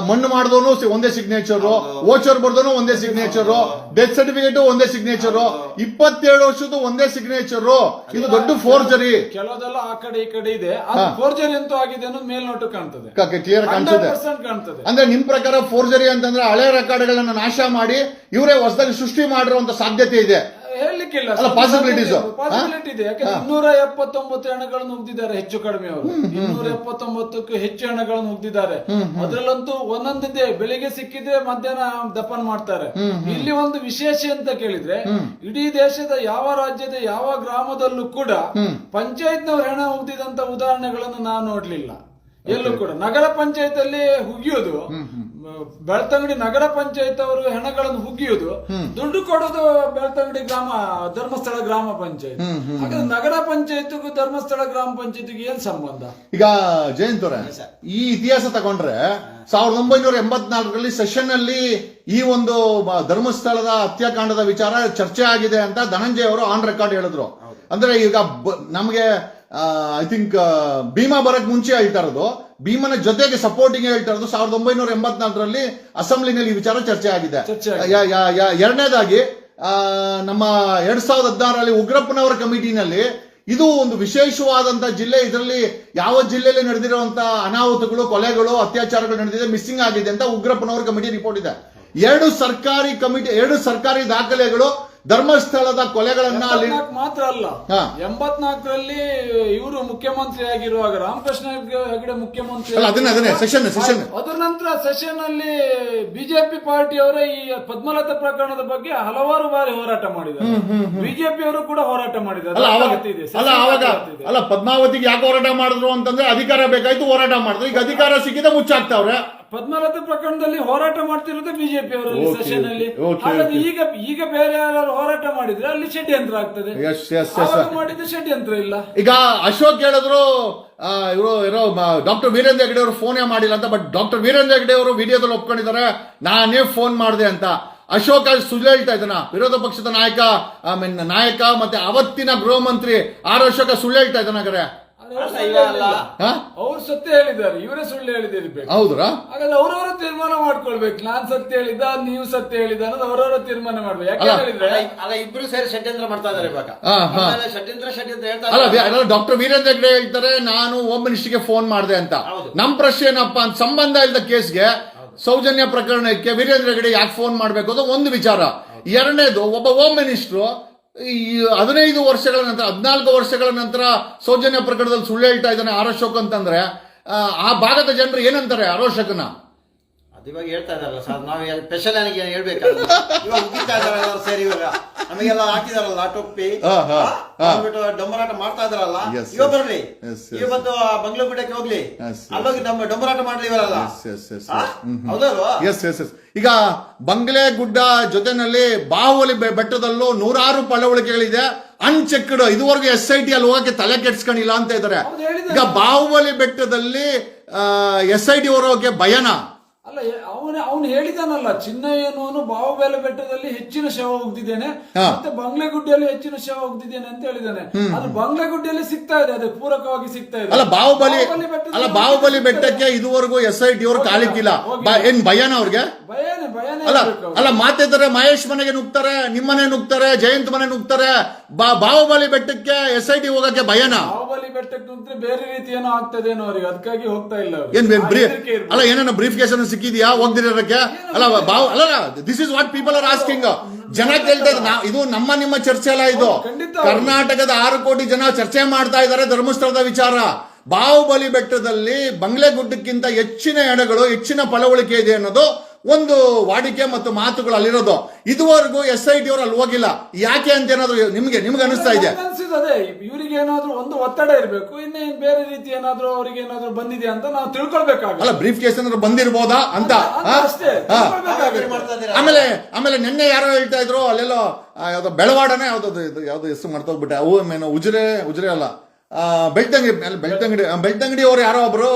ಮಣ್ಣು ಮಾಡಿದವನು ಒಂದೇ ಸಿಗ್ನೇಚರ್ ಓಚರ್ ಬರ್ದೋನು ಒಂದೇ ಸಿಗ್ನೇಚರ್ ಡೆತ್ ಸರ್ಟಿಫಿಕೇಟ್ ಒಂದೇ ಸಿಗ್ನೇಚರ್ ಇಪ್ಪತ್ತೇಳು ವರ್ಷದ ಒಂದೇ ಸಿಗ್ನೇಚರ್ ಇದು ದೊಡ್ಡ ಫೋರ್ಜರಿ ಕೆಲವೆಲ್ಲ ಆ ಕಡೆ ಈ ಕಡೆ ಇದೆ. ಫೋರ್ಜರಿ ಅಂತೂ ಆಗಿದೆ ಅನ್ನೋದು ಮೇಲ್ನೋಟ ಕಾಣ್ತದೆ. ಕ್ಲಿಯರ್ ಕಾಣಿಸುತ್ತೆ ಕಾಣ್ತದೆ. ಅಂದ್ರೆ ನಿಮ್ ಪ್ರಕಾರ ಫೋರ್ಜರಿ ಅಂತಂದ್ರೆ ಹಳೆ ರೆಕಾರ್ಡ್ಗಳನ್ನ ನಾಶ ಮಾಡಿ ಇವರೇ ಹೊಸದಾಗಿ ಸೃಷ್ಟಿ ಮಾಡಿರುವಂತ ಸಾಧ್ಯತೆ ಇದೆ. ಹೇಳಲಿಕ್ಕಿಲ್ಲ. possibilities. ಪಾಸಿಬಿಲಿಟಿ ಇದೆ. ಯಾಕೆ ಇನ್ನೂರ ಎಪ್ಪತ್ತೊಂಬತ್ತು ಹಣಗಳನ್ನು ಹೆಚ್ಚು ಕಡಿಮೆ ಅವರು. ಇನ್ನೂರ ಎಪ್ಪತ್ತೊಂಬತ್ತಕ್ಕೂ ಹೆಚ್ಚು ಹಣಗಳನ್ನು ಉಗ್ದಿದ್ದಾರೆ ಅದರಲ್ಲಂತೂ ಒಂದೊಂದಿದೆ ಬೆಳಿಗ್ಗೆ ಸಿಕ್ಕಿದ್ರೆ ಮಧ್ಯಾಹ್ನ ದಪ್ಪನ್ ಮಾಡ್ತಾರೆ. ಇಲ್ಲಿ ಒಂದು ವಿಶೇಷ ಅಂತ ಕೇಳಿದ್ರೆ ಇಡೀ ದೇಶದ ಯಾವ ರಾಜ್ಯದ ಯಾವ ಗ್ರಾಮದಲ್ಲೂ ಕೂಡ ಪಂಚಾಯತ್ನವ್ರ ಹೆಣ ಉಗ್ದಿದಂತ ಉದಾಹರಣೆಗಳನ್ನು ನಾನು ನೋಡ್ಲಿಲ್ಲ. ಎಲ್ಲೂ ಕೂಡ. ನಗರ ಪಂಚಾಯತ್ ಅಲ್ಲಿ ಹುಗಿಯೋದು ಬೆಳ್ತಂಗಡಿ ನಗರ ಪಂಚಾಯತ್ ಅವರು ಹೆಣಗಳನ್ನು ಹುಗಿಯೋದು ದುಡ್ಡು ಕೊಡೋದು ಬೆಳ್ತಂಗಡಿ ಗ್ರಾಮ ಧರ್ಮಸ್ಥಳ ಗ್ರಾಮ ಪಂಚಾಯತ್. ಹಾಗಾದ್ರೆ ನಗರ ಪಂಚಾಯತ್ಗೂ ಧರ್ಮಸ್ಥಳ ಗ್ರಾಮ ಪಂಚಾಯತ್ಗೂ ಏನ್ ಸಂಬಂಧ? ಈಗ ಜಯಂತ್ ಅವರೇ ಈ ಇತಿಹಾಸ ತಗೊಂಡ್ರೆ ಸಾವಿರದ ಒಂಬೈನೂರ ಎಂಬತ್ನಾಲ್ಕರಲ್ಲಿ ಸೆಷನ್ ಅಲ್ಲಿ ಈ ಒಂದು ಧರ್ಮಸ್ಥಳದ ಹತ್ಯಾಕಾಂಡದ ವಿಚಾರ ಚರ್ಚೆ ಆಗಿದೆ ಅಂತ ಧನಂಜಯ ಅವರು ಆನ್ ರೆಕಾರ್ಡ್ ಹೇಳಿದ್ರು. ಅಂದ್ರೆ ಈಗ ನಮಗೆ ಐ ಥಿಂಕ್ ಭೀಮಾ ಬರಕ್ ಮುಂಚೆ ಹೇಳ್ತಾ ಇರೋದು ಭೀಮನ ಜೊತೆಗೆ ಸಪೋರ್ಟಿಂಗ್ ಹೇಳ್ತಾ ಇರೋದು ಸಾವಿರದ ಒಂಬೈನೂರ ಎಂಬತ್ನಾಲ್ಕರಲ್ಲಿ ಅಸೆಂಬ್ಲಿನಲ್ಲಿ ಈ ವಿಚಾರ ಚರ್ಚೆ ಆಗಿದೆ. ಎರಡನೇದಾಗಿ ನಮ್ಮ ಎರಡ್ ಸಾವಿರದ ಹದಿನಾರರಲ್ಲಿ ಉಗ್ರಪ್ಪನವರ ಕಮಿಟಿನಲ್ಲಿ ಇದು ಒಂದು ವಿಶೇಷವಾದಂತ ಜಿಲ್ಲೆ ಇದರಲ್ಲಿ ಯಾವ ಜಿಲ್ಲೆಯಲ್ಲಿ ನಡೆದಿರುವಂತ ಅನಾಹುತಗಳು ಕೊಲೆಗಳು ಅತ್ಯಾಚಾರಗಳು ನಡೆದಿದೆ ಮಿಸ್ಸಿಂಗ್ ಆಗಿದೆ ಅಂತ ಉಗ್ರಪ್ಪನವರ ಕಮಿಟಿ ರಿಪೋರ್ಟ್ ಇದೆ. ಎರಡು ಸರ್ಕಾರಿ ಕಮಿಟಿ ಎರಡು ಸರ್ಕಾರಿ ದಾಖಲೆಗಳು ಧರ್ಮಸ್ಥಳದ ಕೊಲೆಗಳನ್ನ ಅಲ್ಲಿ ಮಾತ್ರ ಅಲ್ಲ. ಎಂಬತ್ನಾಲ್ಕರಲ್ಲಿ ಇವರು ಮುಖ್ಯಮಂತ್ರಿ ಆಗಿರುವಾಗ ರಾಮಕೃಷ್ಣ ಹೆಗಡೆ ಮುಖ್ಯಮಂತ್ರಿ ಅಲ್ಲ ಅದನ್ನೇ ಅದನ್ನೇ ಸೆಷನ್ ಸೆಷನ್ ಅದರ ನಂತರ ಸೆಷನ್ ಅಲ್ಲಿ ಬಿಜೆಪಿ ಪಾರ್ಟಿಯವರೇ ಈ ಪದ್ಮಲತಾ ಪ್ರಕರಣದ ಬಗ್ಗೆ ಹಲವಾರು ಬಾರಿ ಹೋರಾಟ ಮಾಡಿದ್ದಾರೆ. ಬಿಜೆಪಿ ಅವರು ಕೂಡ ಹೋರಾಟ ಮಾಡಿದ್ದಾರೆ. ಅಲ್ಲ ಅವಾಗ ಅಲ್ಲ ಪದ್ಮಾವತಿಗೆ ಯಾಕೆ ಹೋರಾಟ ಮಾಡಿದ್ರು ಅಂತಂದ್ರೆ ಅಧಿಕಾರ ಬೇಕಾಯ್ತು ಹೋರಾಟ ಮಾಡಿದ್ರು. ಈಗ ಅಧಿಕಾರ ಸಿಕ್ಕಿದ ಮುಚ್ಚಾಕ್ತಾವ್ರೆ. ಪದ್ಮಲತಾ ಪ್ರಕರಣದಲ್ಲಿ ಹೋರಾಟ ಮಾಡ್ತಿರೋದೇ ಬಿಜೆಪಿ ಅವರಲ್ಲಿ Okay, ಸೆಷನ್ ಅಲ್ಲಿ. okay, ಹಾಗಾದ್ರೆ ಈಗ ಈಗ ಬೇರೆ ಯಾರು ಹೋರಾಟ ಮಾಡಿದ್ರೆ ಅಲ್ಲಿ ಷಡ್ಯಂತ್ರ ಆಗ್ತದೆ. ಮಾಡಿದ್ರೆ ಆವಾಗ ಮಾಡಿದ್ದು ಷಡ್ಯಂತ್ರ ಇಲ್ಲ. ಈಗ ಅಶೋಕ್ ಹೇಳಿದ್ರು ಇವರು ಇರೋ ಡಾಕ್ಟರ್ ವೀರೇಂದ್ರ ಹೆಗಡೆ ಅವರು ಫೋನೇ ಮಾಡಿಲ್ಲ ಅಂತ ಬಟ್ ಡಾಕ್ಟರ್ ವೀರೇಂದ್ರ ಹೆಗಡೆ ಅವರು ವಿಡಿಯೋದಲ್ಲಿ ಒಪ್ಕೊಂಡಿದ್ದಾರೆ ನಾನೇ ಫೋನ್ ಮಾಡಿದೆ ಅಂತ. ಅಶೋಕ್ ಅಲ್ಲಿ ಸುಳ್ಳು ಹೇಳ್ತಾ ಇದ್ದಾನ. ವಿರೋಧ ಪಕ್ಷದ ನಾಯಕ ಐ ಮೀನ್ ನಾಯಕ ಮತ್ತೆ ಅವತ್ತಿನ ಗೃಹ ಮಂತ್ರಿ ಆರ್ ಅಶೋಕ ಸುಳ್ಳು ಹೇಳ್ತಾ ಇದ್ದಾನ ಹಾಗಾದ್ರೆ. ಆದ್ರೆ ಅವ್ರು ಅಲ್ಲ, ಅಲ್ಲ. ಹೇಳಿಲ್ಲ. ಸತ್ಯ ಹೇಳಿದ್ದಾರೆ ಇವರೇ ಸುಳ್ಳು ಹೇಳಿದಿರ್ಬೇಕು ಹೌದ್ರಾ ಹಾಗಾದ್ರೆ ಅವರವರ ತೀರ್ಮಾನ ಮಾಡ್ಕೊಳ್ಬೇಕು ನಾನ್ ಸತ್ಯ ಹೇಳಿದ ನೀವು ಸತ್ಯ ಹೇಳಿದ ಅನ್ನೋದು ಅವರವರ ತೀರ್ಮಾನ ಮಾಡ್ಬೇಕು ಯಾಕೆ ಅಲ್ಲ. ಹೇಳಿದ್ರೆ ಅಲ್ಲ, ಅಲ್ಲ ಇಬ್ರು ಸೇರಿ ಷಡ್ಯಂತ್ರ ಮಾಡ್ತಾ ಇದಾರೆ ಇವಾಗ ಹಾ, ಹಾ. ಆಮೇಲೆ ಷಡ್ಯಂತ್ರ ಷಡ್ಯಂತ್ರ ಹೇಳ್ತಾ ಅಲ್ಲ ಇದ್ದಾರೆ. ಡಾಕ್ಟರ್ ವೀರೇಂದ್ರ ಹೆಗ್ಡೆ ಹೇಳ್ತಾರೆ ನಾನು ಹೋಮ್ ಮಿನಿಸ್ಟರ್ಗೆ ಫೋನ್ ಮಾಡಿದೆ ಅಂತ ಹೌದು. ನಮ್ ಪ್ರಶ್ನೆ ಏನಪ್ಪಾ ಅಂತ ಸಂಬಂಧ ಇಲ್ಲದ ಕೇಸ್ಗೆ ಸೌಜನ್ಯ ಪ್ರಕರಣಕ್ಕೆ ವೀರೇಂದ್ರ ಹೆಗ್ಡೆ ಯಾಕೆ ಫೋನ್ ಮಾಡ್ಬೇಕು ಅದು ಒಂದು ವಿಚಾರ ಎರಡನೇದು ಒಬ್ಬ ಹೋಮ್ ಮಿನಿಸ್ಟ್ರು ಈ ಹದಿನೈದು ವರ್ಷಗಳ ನಂತರ ಹದಿನಾಲ್ಕು ವರ್ಷಗಳ ನಂತರ ಸೌಜನ್ಯ ಪ್ರಕರಣದಲ್ಲಿ ಸುಳ್ಳು ಹೇಳ್ತಾ ಇದ್ದಾನೆ ಆರೋಶೋಕ್ ಅಂತಂದ್ರೆ ಆ, ಭಾಗದ ಜನರು ಏನಂತಾರೆ ಆರೋಶಕನ ಅದು ಇವಾಗ ಹೇಳ್ತಾ ಇದಾರಲ್ಲ ಸರ್ ನಾವು ಸ್ಪೆಷಲ್ ನನಗೆ ಹೇಳ್ಬೇಕಾದ್ರೆ ಇವಾಗ ಉಗಿತಾ ಇದಾರಲ್ಲ ಸೇರಿ ಇವಾಗ ನಮಗೆಲ್ಲ ಹಾಕಿದಾರಲ್ಲ ಟೊಪ್ಪಿ ಹಾ, ಹಾ, ಹಾ. ಅಂದ್ಬಿಟ್ಟು ಡೊಂಬರಾಟ ಮಾಡ್ತಾ ಇದಾರಲ್ಲ Yes, ಇವಾಗ yes. ಬರ್ಲಿ Yes, yes. ಇವಾಗ ಬಂದು ಬಂಗ್ಲಗುಡ್ಡಕ್ಕೆ ಹೋಗ್ಲಿ Yes, yes. ಅಲ್ಲೋಗಿ ನಮ್ಮ ಡೊಂಬರಾಟ ಮಾಡ್ಲಿ ಇವರಲ್ಲ Yes, yes, yes, yes. ಹ್ಮ್, ಹ್ಮ್. ಹೌದಲ್ವಾ ಎಸ್ ಎಸ್ ಎಸ್ ಈಗ ಬಂಗ್ಲೆ ಗುಡ್ಡ ಜೊತೆನಲ್ಲಿ ಬಾಹುಬಲಿ ಬೆ- ಬೆಟ್ಟದಲ್ಲೂ ನೂರಾರು ಪಳವಳಿಕೆಗಳಿದೆ ಅನ್ಚೆಕ್ಡ್ ಇದುವರೆಗೂ ಎಸ್ ಐ ಟಿ ಅಲ್ಲಿ ಹೋಗಕ್ಕೆ ತಲೆ ಕೆಡ್ಸ್ಕೊಂಡಿಲ್ಲ ಅಂತ ಇದ್ದಾರೆ ಹೌದು, ಹೇಳಿದ್ದಾರೆ. ಈಗ ಬಾಹುಬಲಿ ಬೆಟ್ಟದಲ್ಲಿ ಎಸ್ ಐ ಟಿ ಹೊರೋಕೆ ಭಯನ ಅಲ್ಲ ಅವನು ಅವನು ಹೇಳಿದಾನಲ್ಲ ಚಿನ್ನಯ್ಯನವನು ಬಾಹುಬೆಲೆ ಬೆಟ್ಟದಲ್ಲಿ ಹೆಚ್ಚಿನ ಶವ ಹೋಗ್ತಿದ್ದೇನೆ ಮತ್ತೆ ಬಂಗ್ಲೆಗುಡ್ಡೆಯಲ್ಲಿ ಹೆಚ್ಚಿನ ಶವ ಹೋಗ್ತಿದ್ದೇನೆ ಅಂತ ಹೇಳಿದಾನೆ. ಅದು ಬಂಗ್ಲೆಗುಡ್ಡೆಯಲ್ಲಿ ಸಿಗ್ತಾ ಇದೆ ಅದೇ ಪೂರಕವಾಗಿ ಸಿಗ್ತಾ ಇದೆ. ಅಲ್ಲ ಬಾಹುಬಲಿ ಅಲ್ಲ ಬಾಹುಬಲಿ ಬೆಟ್ಟಕ್ಕೆ ಇದುವರೆಗೂ ಎಸ್ ಐ ಟಿ ಅವ್ರು ಕಾಲಿಕ್ಕಿಲ್ಲ ಏನ್ ಭಯನ ಅವ್ರಿಗೆ? ಭಯನೇ ಭಯನೇ ಅಲ್ಲ. ಅಲ್ಲ ಮಾತಿದ್ದಾರೆ ಮಹೇಶ್ ಮನೆಗೆ ನುಗ್ತಾರೆ ನಿಮ್ಮನೆ ನುಗ್ತಾರೆ ಜಯಂತ್ ಮನೆ ನುಗ್ತಾರೆ ಬಾ- ಬಾಹುಬಲಿ ಬೆಟ್ಟಕ್ಕೆ ಎಸ್ ಐ ಟಿ ಹೋಗಕ್ಕೆ ಭಯನ? ಬೆಟ್ಟಕ್ಕೆ ನಿಂತ್ರೆ ಬೇರೆ ರೀತಿ ಏನೋ ಆಗ್ತದೇನೋ ಅವ್ರಿಗೆ ಅದಕ್ಕಾಗಿ ಹೋಗ್ತಾ ಇಲ್ಲ ಅವ್ರು. ಏನ್ ಆ ಹೆದರಿಕೆ. ಅಲ್ಲ ಏನೇನೋ ಬ್ರೀಫ್ ಕೇಸ್ ಅನ್ನು ಸಿಕ್ಕಿದ್ಯಾ? ಹೋಗ್ದಿರೋದಕ್ಕೆ ಅಲ್ಲ ಬಾವ್ ಅಲ್ಲ this is what people are asking ಜನ ಕೇಳ್ತಾ ಇದ್ದಾರೆ. ನಾ- ಇದು ನಮ್ಮ ನಿಮ್ಮ ಚರ್ಚೆ ಅಲ್ಲ ಇದು. ಖಂಡಿತ. ಕರ್ನಾಟಕದ ಆರು ಕೋಟಿ ಜನ ಚರ್ಚೆ ಮಾಡ್ತಾ ಇದ್ದಾರೆ ಧರ್ಮಸ್ಥಳದ ವಿಚಾರ. ಬಾಹುಬಲಿ ಬೆಟ್ಟದಲ್ಲಿ ಬಂಗ್ಲೆ ಗುಡ್ಡಕ್ಕಿಂತ ಹೆಚ್ಚಿನ ಎಡಗಳು ಹೆಚ್ಚಿನ ಪಳವಳಿಕೆ ಇದೆ ಅನ್ನೋದು ಒಂದು ವಾಡಿಕೆ ಮತ್ತು ಮಾತುಗಳು ಅಲ್ಲಿರೋದು. ಇದುವರೆಗೂ ಎಸ್ ಐ ಟಿ ಅವರು ಅಲ್ಲಿ ಹೋಗಿಲ್ಲ. ಯಾಕೆ ಅಂತ ಏನಾದ್ರು ನಿಮ್ಗೆ ನಿಮ್ಗೆ ಅನಿಸ್ತಾ ಇದೆ? ಇವರಿಗೆ ಏನಾದ್ರೂ ಒಂದು ಒತ್ತಡ ಇರಬೇಕು ಇನ್ನೇನು ಬೇರೆ ರೀತಿ ಏನಾದ್ರೂ ಅವರಿಗೆ ಏನಾದ್ರು ಬಂದಿದೆ ಅಂತ ನಾವು ತಿಳ್ಕೊಳ್ಬೇಕಾಗಲ್ಲ ಅಲ್ಲ ಬ್ರೀಫ್ ಕೇಸ್ ಏನಾದ್ರು ಬಂದಿರ್ಬೋದಾ ಅಂತ? ಅಷ್ಟೇ. ತಿಳ್ಕೊಳ್ಬೇಕಾಗುತ್ತೆ. ಆಮೇಲೆ ಆಮೇಲೆ ನಿನ್ನೆ ಯಾರೋ ಹೇಳ್ತಾ ಇದ್ರು ಅಲ್ಲೆಲ್ಲೋ ಆ, ಯಾವ್ದೋ ಬೆಳವಾಡನೆ ಯಾವ್ದು ಇದು ಯಾವ್ದು ಹೆಸರು ಮಾಡ್ತೋಗ್ಬಿಟ್ಟೆ ಅವು ಮೇನು ಉಜ್ರೆ ಉಜಿರೆ ಅಲ್ಲ. ಆ, ಬೆಳ್ತಂಗಡಿ ಅಲ್ಲಿ ಬೆಳ್ತಂಗಡಿ ಆ, ಬೆಳ್ತಂಗಡಿ ಅವ್ರು ಯಾರೋ ಒಬ್ರು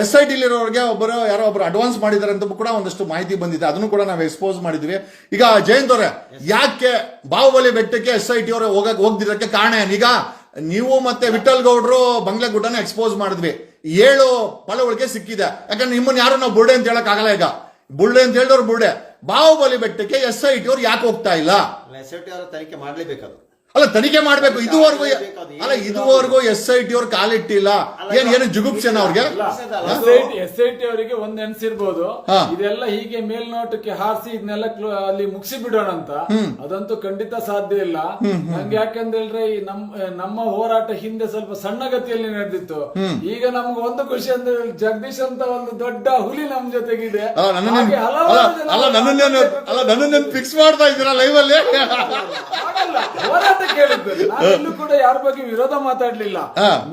ಎಸ್ ಐ ಟಿಲಿರೋರಿಗೆ ಒಬ್ಬರು ಯಾರೋ ಒಬ್ಬರು ಅಡ್ವಾನ್ಸ್ ಮಾಡಿದ್ದಾರೆ ಅಂತ ಕೂಡ ಒಂದಷ್ಟು ಮಾಹಿತಿ ಬಂದಿದೆ. ಅದನ್ನು ಕೂಡ ನಾವು ಎಕ್ಸ್ಪೋಸ್ ಮಾಡಿದ್ವಿ. ಈಗ ಜಯಂತ್ ಅವರೇ, ಯಾಕೆ ಬಾಹುಬಲಿ ಬೆಟ್ಟಕ್ಕೆ ಎಸ್ ಐ ಟಿ ಅವರು ಹೋಗಕ್ ಹೋಗ್ದಿರಕ್ಕೆ ಕಾರಣ ಏನು? ಈಗ ನೀವು ಮತ್ತೆ ವಿಠಲ್ ಗೌಡ್ರು ಬಂಗ್ಲೆ ಗುಡ್ಡನ ಎಕ್ಸ್ಪೋಸ್ ಮಾಡಿದ್ವಿ. ಏಳು ಪಳವಳಿಕೆ ಸಿಕ್ಕಿದೆ. ಯಾಕಂದ್ರೆ ನಿಮ್ಮನ್ನ ಯಾರು ನಾವು ಬುರ್ಡೆ ಅಂತ ಹೇಳಕ್ ಆಗಲ್ಲ ಈಗ. ಬುರ್ಡೆ ಅಂತ ಹೇಳಿದವ್ರು ಬುರ್ಡೆ ಬಾಹುಬಲಿ ಬೆಟ್ಟಕ್ಕೆ ಎಸ್ ಐ ಟಿ ಅವ್ರು ಯಾಕೆ ಹೋಗ್ತಾ ಇಲ್ಲ? ಎಸ್ ಐ ಟಿ ಅವರ ತನಿಖೆ ಮಾಡ್ಲೇಬೇಕದು. ಅಲ್ಲ ತನಿಖೆ ಮಾಡ್ಬೇಕು. ಇದುವರೆಗೂ ಅಲ್ಲ ಇದುವರೆಗೂ ಎಸ್ ಐ ಟಿ ಅವ್ರು ಕಾಲಿಟ್ಟಿಲ್ಲ. ಏನ್ ಏನು ಜುಗುಪ್ಸೆನ ಅವ್ರಿಗೆ? ಎಸ್ ಐ ಟಿ ಅವರಿಗೆ ಒಂದ್ ಎನ್ಸಿರ್ಬೋದು. ಇದೆಲ್ಲ ಹೀಗೆ ಮೇಲ್ನೋಟಕ್ಕೆ ಹಾರಿಸಿ ಇದನ್ನೆಲ್ಲ ಕ್ಲೋ- ಅಲ್ಲಿ ಮುಗಿಸಿ ಬಿಡೋಣ ಅಂತ ಅದಂತೂ ಖಂಡಿತ ಸಾಧ್ಯ ಇಲ್ಲ. ನಂಗೆ ಯಾಕಂದ್ರೆ ನಮ್ ನಮ್ಮ ಹೋರಾಟ ಹಿಂದೆ ಸ್ವಲ್ಪ ಸಣ್ಣ ಗತಿಯಲ್ಲಿ ನಡೆದಿತ್ತು. ಈಗ ನಮ್ಗೆ ಒಂದು ಖುಷಿ ಅಂದ್ರೆ ಜಗದೀಶ್ ಅಂತ ಒಂದು ದೊಡ್ಡ ಹುಲಿ ನಮ್ ಜೊತೆಗಿದೆ. ಅಲ್ಲ ನನ್ನನ್ನೇನು ಅಲ್ಲ ಅಲ್ಲ ನನ್ನನ್ನೇನು ಅಲ್ಲ ನನ್ನನ್ನೇನು ಫಿಕ್ಸ್ ಮಾಡ್ತಾ ಇದ್ದೀರಾ ಲೈವ್ ಅಲ್ಲಿ ಹೋರಾಟ ಕೇಳಿದ್ದು ಕೂಡ ಯಾರ ಬಗ್ಗೆ ವಿರೋಧ ಮಾತಾಡ್ಲಿಲ್ಲ.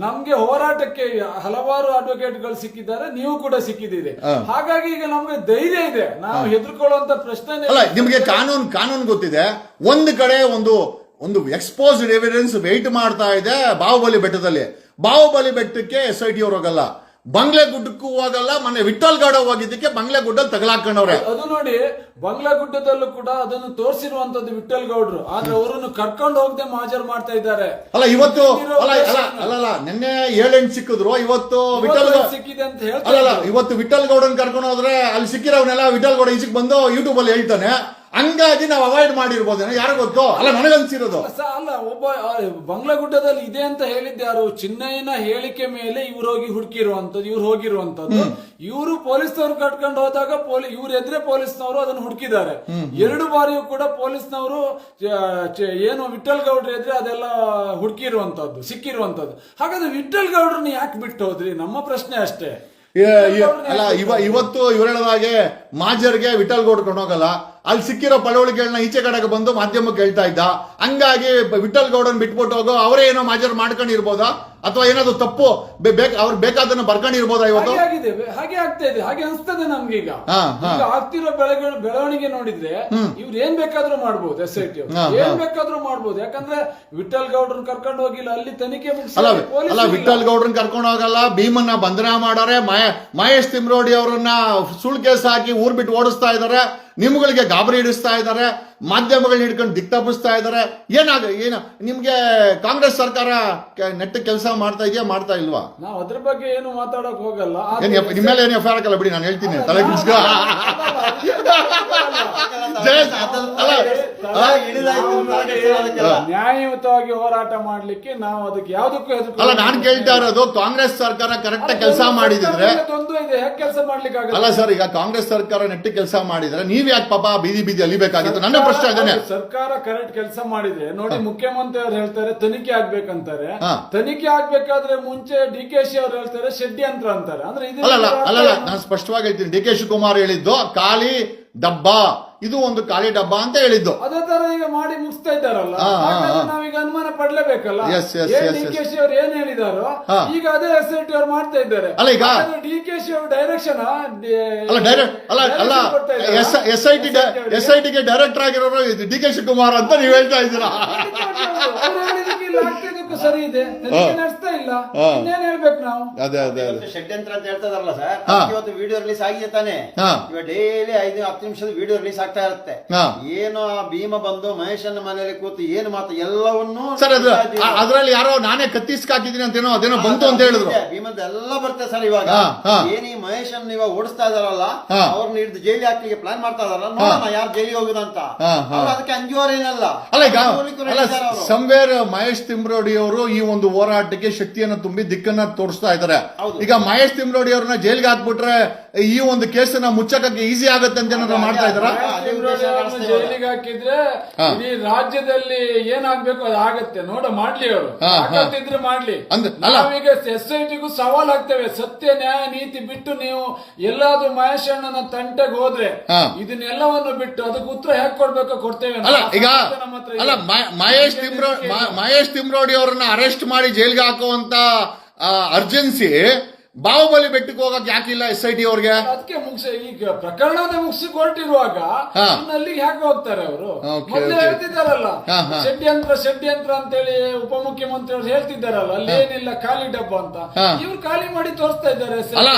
ನಮ್ಗೆ ಹೋರಾಟಕ್ಕೆ ಹಲವಾರು ಅಡ್ವೊಕೇಟ್ಗಳು ಸಿಕ್ಕಿದ್ದಾರೆ ನೀವು ಕೂಡ ಸಿಕ್ಕಿದ್ದೀರಿ. ಹಾಗಾಗಿ ಈಗ ನಮ್ಗೆ ಧೈರ್ಯ ಇದೆ. ನಾವು ಹೆದರ್ಕೊಳ್ಳುವಂತ ಪ್ರಶ್ನೆ ಅಲ್ಲ ನಿಮಗೆ ಕಾನೂನು ಕಾನೂನು ಗೊತ್ತಿದೆ. ಒಂದು ಕಡೆ ಒಂದು ಒಂದು ಎಕ್ಸ್ಪೋಸ್ಡ್ ಎವಿಡೆನ್ಸ್ ವೆಯ್ಟ್ ಮಾಡ್ತಾ ಇದೆ ಬಾಹುಬಲಿ ಬೆಟ್ಟದಲ್ಲಿ. ಬಾಹುಬಲಿ ಬೆಟ್ಟಕ್ಕೆ ಎಸ್ ಐ ಟಿ ಅವ್ರು ಹೋಗಲ್ಲ. ಬಂಗ್ಲೆ ಗುಡ್ಡಕ್ಕೂ ಹೋಗಲ್ಲ ಮೊನ್ನೆ ವಿಠಲ್ ಗಾಡ ಹೋಗಿದ್ದಕ್ಕೆ ಬಂಗ್ಲೆ ಗುಡ್ಡ ತಗಲಾಕೊಂಡವ್ರೆ ಅದು ನೋಡಿ ಬಂಗ್ಲಾಗುಡ್ಡದಲ್ಲೂ ಕೂಡ ಅದನ್ನು ತೋರಿಸಿರುವಂತದ್ದು ವಿಠಲ್ ಗೌಡ್ರು. ಆದ್ರೆ ಅವರನ್ನು ಕರ್ಕೊಂಡು ಹೋಗದೆ ಮಾಜರ್ ಮಾಡ್ತಾ ಇದ್ದಾರೆ. ಅಲ್ಲ ಇವತ್ತು ಅಲ್ಲ ಅಲ್ಲ ಅಲ್ಲಲ್ಲ ಅಲ್ಲ ನಿನ್ನೆ ಏಳೆಂಟು ಸಿಕ್ಕಿದ್ರು. ಇವತ್ತು ವಿಠಲ್ ಗೌಡ್ ಸಿಕ್ಕಿದೆ ಅಂತ ಹೇಳ್ತಾರೆ ಅಲ್ಲಲ್ಲ ಇದ್ದಾರೆ. ಇವತ್ತು ವಿಠಲ್ ಗೌಡನ್ ಕರ್ಕೊಂಡು ಹೋದ್ರೆ ಅಲ್ಲಿ ಸಿಕ್ಕಿರೋನೆಲ್ಲ ವಿಠಲ್ ಗೌಡ ಈಚೆಗೆ ಬಂದು ಯೂಟ್ಯೂಬ್ ಅಲ್ಲಿ ಹೇಳ್ತಾನೆ. ಹಂಗಾಗಿ ನಾವು ಅವಾಯ್ಡ್ ಮಾಡಿರ್ಬೋದು. ಯಾರು ಗೊತ್ತು? ಅಲ್ಲ ನನಗನ್ಸಿರೋದು. ಅಲ್ಲ ಒಬ್ಬ ಬಂಗ್ಲಾ ಬಂಗ್ಲಾಗುಡ್ಡದಲ್ಲಿ ಇದೆ ಅಂತ ಹೇಳಿದ್ಯಾರು ಚಿನ್ನಯ್ಯನ ಹೇಳಿಕೆ ಮೇಲೆ ಇವ್ರು ಹೋಗಿ ಹುಡುಕಿರುವಂತದ್ದು ಇವ್ರು ಹೋಗಿರುವಂತದ್ದು ಇವರು ಪೊಲೀಸ್ನವ್ರು ಕಟ್ಕೊಂಡು ಹೋದಾಗ ಪೊಲೀಸ್ ಇವ್ರ ಎದುರೇ ಪೊಲೀಸ್ನವರು ಅದನ್ನು ಹುಡುಕಿದ್ದಾರೆ. ಎರಡು ಬಾರಿಯೂ ಕೂಡ ಪೊಲೀಸ್ನವರು ಏನು ವಿಠಲ್ ಗೌಡ್ರ ಎದ್ರೆ ಅದೆಲ್ಲ ಹುಡುಕಿರುವಂತದ್ದು ಸಿಕ್ಕಿರುವಂತದ್ದು ಹಾಗಾದ್ರೆ ವಿಠಲ್ ಗೌಡ್ರನ್ನ ಯಾಕೆ ಬಿಟ್ಟು ಹೋದ್ರಿ ನಮ್ಮ ಪ್ರಶ್ನೆ ಅಷ್ಟೇ. ಅಲ್ಲ ಇವ ಇವತ್ತು ಇವ್ರು ಹಾಗೆ ಮಾಜರ್ಗೆ ವಿಠಲ್ ಗೌಡ್ ಕೊಂಡೋಗಲ್ಲ ಅಲ್ಲಿ ಸಿಕ್ಕಿರೋ ಪಳವಳಿಗಳನ್ನ ಈಚೆ ಕಡೆಗೆ ಬಂದು ಮಾಧ್ಯಮಕ್ಕೆ ಹೇಳ್ತಾ ಇದ್ದ. ಹಂಗಾಗಿ ವಿಠಲ್ ಗೌಡನ್ ಬಿಟ್ಬಿಟ್ಟು ಹೋಗೋ ಅವರೇ ಏನೋ ಮಾಜರ್ ಮಾಡ್ಕೊಂಡಿರ್ಬೋದಾ? ಅಥವಾ ಏನಾದ್ರು ತಪ್ಪು? ಅವ್ರು ಬೇಕಾದನ್ನ ಬರ್ಕೊಂಡಿರ್ಬೋದಾ ಇವತ್ತು? ಹಾಗೆ ಆಗ್ತಾ ಇದೆ. ಹಾಗೆ ಅನ್ಸ್ತದೆ ಹಾ. ಈಗ ಆಗ್ತಿರೋ ಬೆಳೆಗಳು ಬೆಳವಣಿಗೆ ನೋಡಿದ್ರೆ ಇವ್ರು ಏನ್ ಬೇಕಾದ್ರೂ ಮಾಡ್ಬೋದು ಎಸ್ ಐ ಟಿ ಏನ್ ಬೇಕಾದ್ರೂ ಮಾಡ್ಬೋದು. ಯಾಕಂದ್ರೆ ವಿಠಲ್ ಗೌಡ್ರನ್ ಕರ್ಕೊಂಡು ಹೋಗಿಲ್ಲ. ಅಲ್ಲಿ ತನಿಖೆ ಅಲ್ಲ ವಿಠಲ್ ಗೌಡ್ರನ್ ಕರ್ಕೊಂಡು ಹೋಗಲ್ಲ. ಭೀಮನ್ನ ಬಂಧನ ಮಾಡೋರೆ. ಮಹೇ- ಮಹೇಶ್ ತಿಮ್ರೋಡಿ ಅವರನ್ನ ಸುಳ್ಳು ಕೇಸ್ ಹಾಕಿ ಊರ್ ಬಿಟ್ಟು ಓಡಿಸ್ತಾ ಇದಾರೆ ನಿಮ್ಗಳಿಗೆ ಗಾಬರಿ ಹಿಡಿಸ್ತಾ ಇದಾರೆ ಮಾಧ್ಯಮಗಳನ್ನ ಹಿಡ್ಕೊಂಡು ದಿಕ್ತಾಪಿಸ್ತಾ ಇದ್ದಾರೆ ಇದಾರೆ. ಏನಾಗ ಏನು ನಿಮ್ಗೆ ಕಾಂಗ್ರೆಸ್ ಸರ್ಕಾರ ನೆಟ್ಟ ಕೆಲಸ ಮಾಡ್ತಾ ಇದೆಯಾ ಮಾಡ್ತಾ ಇಲ್ವಾ? ನಾವು ಅದ್ರ ಬಗ್ಗೆ ಏನು ಮಾತಾಡಕ್ ಹೋಗಲ್ಲ. ಏನ್ ಎಫ್- ನಿಮ್ಮ ಮೇಲೆ ಏನು ಎಫ್ ಐ ಬಿಡಿ ನಾನು ಹೇಳ್ತೀನಿ. ತಲೆ. ನ್ಯಾಯಯುತವಾಗಿ ಹೋರಾಟ ಮಾಡ್ಲಿಕ್ಕೆ ನಾವು ಅದಕ್ಕೆ ಯಾವ್ದಕ್ಕೂ ಅಲ್ಲ ನಾನು ಕೇಳ್ತಾ ಇರೋದು ಕಾಂಗ್ರೆಸ್ ಸರ್ಕಾರ ಕರೆಕ್ಟ್ ಕೆಲಸ ಮಾಡಿದ್ರೆ ಕೆಲಸ ಮಾಡ್ಲಿಕ್ಕೆ ಅಲ್ಲ ಸರ್ ಈಗ ಕಾಂಗ್ರೆಸ್ ಸರ್ಕಾರ ನೆಟ್ಟ ಕೆಲಸ ಮಾಡಿದ್ರೆ ನೀವ್ ಯಾಕೆ ಪಾಪ ಬೀದಿ ಬೀದಿ ಅಲಿಬೇಕಾಗಿತ್ತು? ನನ್ನ ಪ್ರಶ್ನೆ ಸರ್ಕಾರ- ಸರ್ಕಾರ ಕರೆಕ್ಟ್ ಕೆಲಸ ಮಾಡಿದ್ರೆ ನೋಡಿ ಮುಖ್ಯಮಂತ್ರಿ ಅವ್ರು ಹೇಳ್ತಾರೆ ತನಿಖೆ ಆಗ್ಬೇಕಂತಾರೆ. ಹಾ. ತನಿಖೆ ಆಗ್ಬೇಕಾದ್ರೆ ಮುಂಚೆ ಡಿ ಕೆ ಶಿ ಅವ್ರು ಹೇಳ್ತಾರೆ ಷಡ್ಯಂತ್ರ ಅಂತಾರೆ. ಅಂದ್ರೆ ಇದು ಅಲ್ಲ ಅಲ್ಲಲ್ಲ ನಾನು ಸ್ಪಷ್ಟವಾಗಿ ಹೇಳ್ತೀನಿ. ಡಿ ಕೆ ಶಿವಕುಮಾರ್ ಹೇಳಿದ್ದು ಖಾಲಿ ಡಬ್ಬ. ಇದು ಒಂದು ಖಾಲಿ ಡಬ್ಬ ಅಂತ ಹೇಳಿದ್ದು. ಅದೇ ತರ ಈಗ ಮಾಡಿ ಮುಗಿಸ್ತಾ ಇದ್ದಾರಲ್ಲ? ಹಾ, ಹಾ, ಹಾಗಾದ್ರೆ ಹಾ. ನಾವೀಗ ಅನುಮಾನ ಪಡ್ಲೇಬೇಕಲ್ಲ? Yes yes yes yes, D yes. K Shi ಅವ್ರು ಏನ್ ಹೇಳಿದಾರೋ ಹಾ. ಈಗ ಅದೇ ಎಸ್ ಐ ಟಿ ಅವ್ರು ಮಾಡ್ತಾ ಇದ್ದಾರೆ. ಅಲ್ಲ ಈಗ- ಡಿ ಕೆ ಶಿ ಅವ್ರ ಡೈರೆಕ್ಷನ್ ಅಲ್ಲ ಡೈರೆಕ್ಟ್ ಅಲ್ಲ ಅಲ್ಲ S S I T S I ಟಿಗೆ ಡೈರೆಕ್ಟರ್ ಆಗಿರೋರು ಡಿ ಕೆ ಶಿವಕುಮಾರ್ ಅಂತ ನೀವು ಹೇಳ್ತಾ ಇದ್ದೀರಾ? ಸರಿ ಇದೆ. ತನಿಖೆ ನಡೆಸ್ತಾ ಇಲ್ಲ. ಹಾ. ಇನ್ನೇನ್ ಹೇಳ್ಬೇಕು ನಾವು? ಅದೇ ಅದೇ ಅದೇ. ಇವತ್ತು ಷಡ್ಯಂತ್ರ ಅಂತ ಹೇಳ್ತದಲ್ಲ ಸರ್? ಹಾ. ಇವತ್ತು ವಿಡಿಯೋ ರಿಲೀಸ್ ಆಗಿದೆ ತಾನೆ? ಹಾ. ಇವಾಗ ಡೈಲಿ ಐದು ಹತ್ತು ನಿಮಿಷದ ವಿಡಿಯೋ ರಿಲೀಸ್ ಆಗ್ತಾ ಇರುತ್ತೆ. ಏನು ಆ ಭೀಮ ಬಂದು ಮಹೇಶನ ಮನೆಯಲ್ಲಿ ಕೂತು ಏನು ಮಾತು ಎಲ್ಲವನ್ನೂ ಸರ್ ಅದು ಅದ್ರಲ್ಲಿ ಯಾರೋ ನಾನೇ ಕತ್ತಿಸ್ಕಾಕಿದ್ದೀನಿ ಅಂತೇನೋ ಅದೇನೋ ಬಂತು ಅಂತ ಹೇಳಿದ್ರು. ಭೀಮದ ಎಲ್ಲ ಬರ್ತದೆ ಸರ್ ಇವಾಗ. ಏನ್ ಈ ಮಹೇಶನ್ ಇವಾಗ ಓಡಿಸ್ತಾ ಇದಾರಲ್ಲ. ಅವ್ರನ್ನ ಹಿಡಿದು ಜೈಲಿ ಹಾಕ್ಲಿಕ್ಕೆ ಪ್ಲಾನ್ ಮಾಡ್ತಾ ಇದಾರಲ್ಲ ನೋಡೋಣ ಯಾರು ಜೈಲಿ ಹೋಗುದಂತ ಅದಕ್ಕೆ ಅಂಜುವರೇನಲ್ಲ ಅಲ್ಲ ಈಗ ಸಂವೇರ್ ಮಹೇಶ್ ತಿಮ್ರೋಡಿ ಅವರು ಈ ಒಂದು ಹೋರಾಟಕ್ಕೆ ಶಕ್ತಿಯನ್ನು ತುಂಬಿ ದಿಕ್ಕನ್ನ ತೋರಿಸ್ತಾ ಇದ್ದಾರೆ. ಈಗ ಮಹೇಶ್ ತಿಮ್ರೋಡಿ ಅವ್ರನ್ನ ಜೈಲ್ಗೆ ಹಾಕ್ಬಿಟ್ರೆ ಈ ಒಂದು ಕೇಸನ್ನ ಮುಚ್ಚಕಕ್ಕೆ ಈಸಿ ಆಗತ್ತೆ ಅಂತ ಏನಾದ್ರು ಮಾಡ್ತಾ ಇದಾರ. ಜೈಲಿಗೆ ಹಾಕಿದ್ರೆ ಈ ಇಡೀ ರಾಜ್ಯದಲ್ಲಿ ಏನಾಗ್ಬೇಕು ಅದು ಆಗತ್ತೆ ನೋಡ ಮಾಡ್ಲಿ ಅವರು ಹಾ. ಮಾಡ್ಲಿ ಅಂದ್ರೆ. ನಾವೀಗ ಎಸ್ ಐ ಟಿಗೂ ಸವಾಲ್ ಆಗ್ತೇವೆ ಸತ್ಯ ನ್ಯಾಯ ನೀತಿ ಬಿಟ್ಟು ನೀವು ಎಲ್ಲಾದ್ರೂ ಮಹೇಶ್ ಅಣ್ಣನ ತಂಟೆಗೆ ಹೋದ್ರೆ. ಇದನ್ನೆಲ್ಲವನ್ನು ಬಿಟ್ಟು ಅದಕ್ಕೆ ಉತ್ತರ ಹೇಗೆ ಕೊಡ್ಬೇಕು ಕೊಡ್ತೇವೆ ಅಲ್ಲ ಈಗ. ಅಲ್ಲ ಮಹೇಶ್ ತಿಮ್ರೋ ಮಹೇಶ್ ತಿಮ್ರೋಡಿ ಅವರನ್ನ ಅರೆಸ್ಟ್ ಮಾಡಿ ಜೈಲ್ಗೆ ಹಾಕುವಂತ ಅರ್ಜೆನ್ಸಿ ಬಾಹುಬಲಿ ಬೆಟ್ಟಕ್ಕೆ ಹೋಗಕ್ ಯಾಕಿಲ್ಲ ಎಸ್ ಐ ಟಿ ಅವ್ರಿಗೆ ಅದಕ್ಕೆ ಮುಗಿಸಿ ಈಗ ಪ್ರಕರಣನೇ ಮುಗಿಸಿ ಕೊಟ್ಟಿರುವಾಗ ಹಾ. ಅಲ್ಲಿಗೆ ಯಾಕೆ ಹೋಗ್ತಾರೆ ಅವರು Okay, ಮೊದಲೇ okay. ಹೇಳ್ತಿದ್ದಾರಲ್ಲ ಹಾ, ಹಾ. ಷಡ್ಯಂತ್ರ ಷಡ್ಯಂತ್ರ ಅಂತೇಳಿ ಉಪಮುಖ್ಯಮಂತ್ರಿ ಅವ್ರು ಹೇಳ್ತಿದ್ದಾರಲ್ಲ ಅಲ್ಲಿ ಏನಿಲ್ಲ ಖಾಲಿ ಡಬ್ಬ ಅಂತ ಹಾ. ಇವ್ರು ಖಾಲಿ ಮಾಡಿ ತೋರಿಸ್ತಾ ಇದ್ದಾರೆ ಅಲ್ಲ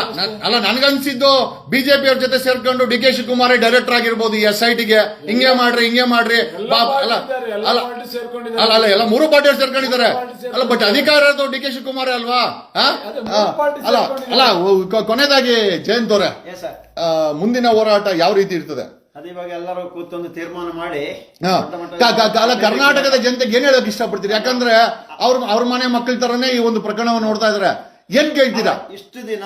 ಅಲ್ಲ ನನ್ಗನ್ಸಿದ್ದು ಬಿಜೆಪಿ ಅವ್ರ ಜೊತೆ ಸೇರ್ಕೊಂಡು ಡಿ ಕೆ ಶಿವಕುಮಾರ್ ಡೈರೆಕ್ಟರ್ ಆಗಿರ್ಬೋದು ಈ ಎಸ್ ಐ ಟಿಗೆ ಹಿಂಗೆ ಮಾಡ್ರಿ ಹಿಂಗೆ ಮಾಡ್ರಿ ಎಲ್ಲ ಅಲ್ಲ ಎಲ್ಲ ಅಲ್ಲ ಸೇರ್ಕೊಂಡಿದ್ದಾರೆ. ಅಲ್ಲ ಅಲ್ಲ ಎಲ್ಲ ಮೂರು ಪಾರ್ಟಿ ಸೇರ್ಕೊಂಡಿದ್ದಾರೆ. ಅಲ್ಲ ಬಟ್ ಅಧಿಕಾರ ಡಿ ಕೆ ಶಿವಕುಮಾರ್ ಅಲ್ವಾ? ಅದೇ ಅಲ್ಲ. ಅಲ್ಲ ಕೊನೆದಾಗಿ ಕೊನೆಯದಾಗಿ ಜಯಂತ್ ಅವರೇ. ಮುಂದಿನ ಹೋರಾಟ ಯಾವ ರೀತಿ ಇರ್ತದೆ? ಅದು ಇವಾಗ ಎಲ್ಲರೂ ಕೂತೊಂದು ತೀರ್ಮಾನ ಮಾಡಿ ಅಲ್ಲ ಕರ್ನಾಟಕದ ಜನತೆಗೆ ಏನ್ ಹೇಳಕ್ ಇಷ್ಟಪಡ್ತೀರಿ? ಯಾಕಂದ್ರೆ ಅವ್ರ ಅವ್ರ ಮನೆ ಮಕ್ಕಳ ತರನೇ ಈ ಒಂದು ಪ್ರಕರಣವನ್ನು ನೋಡ್ತಾ ಇದಾರೆ. ಏನ್ ಕೇಳ್ತೀರಾ? ಇಷ್ಟು ದಿನ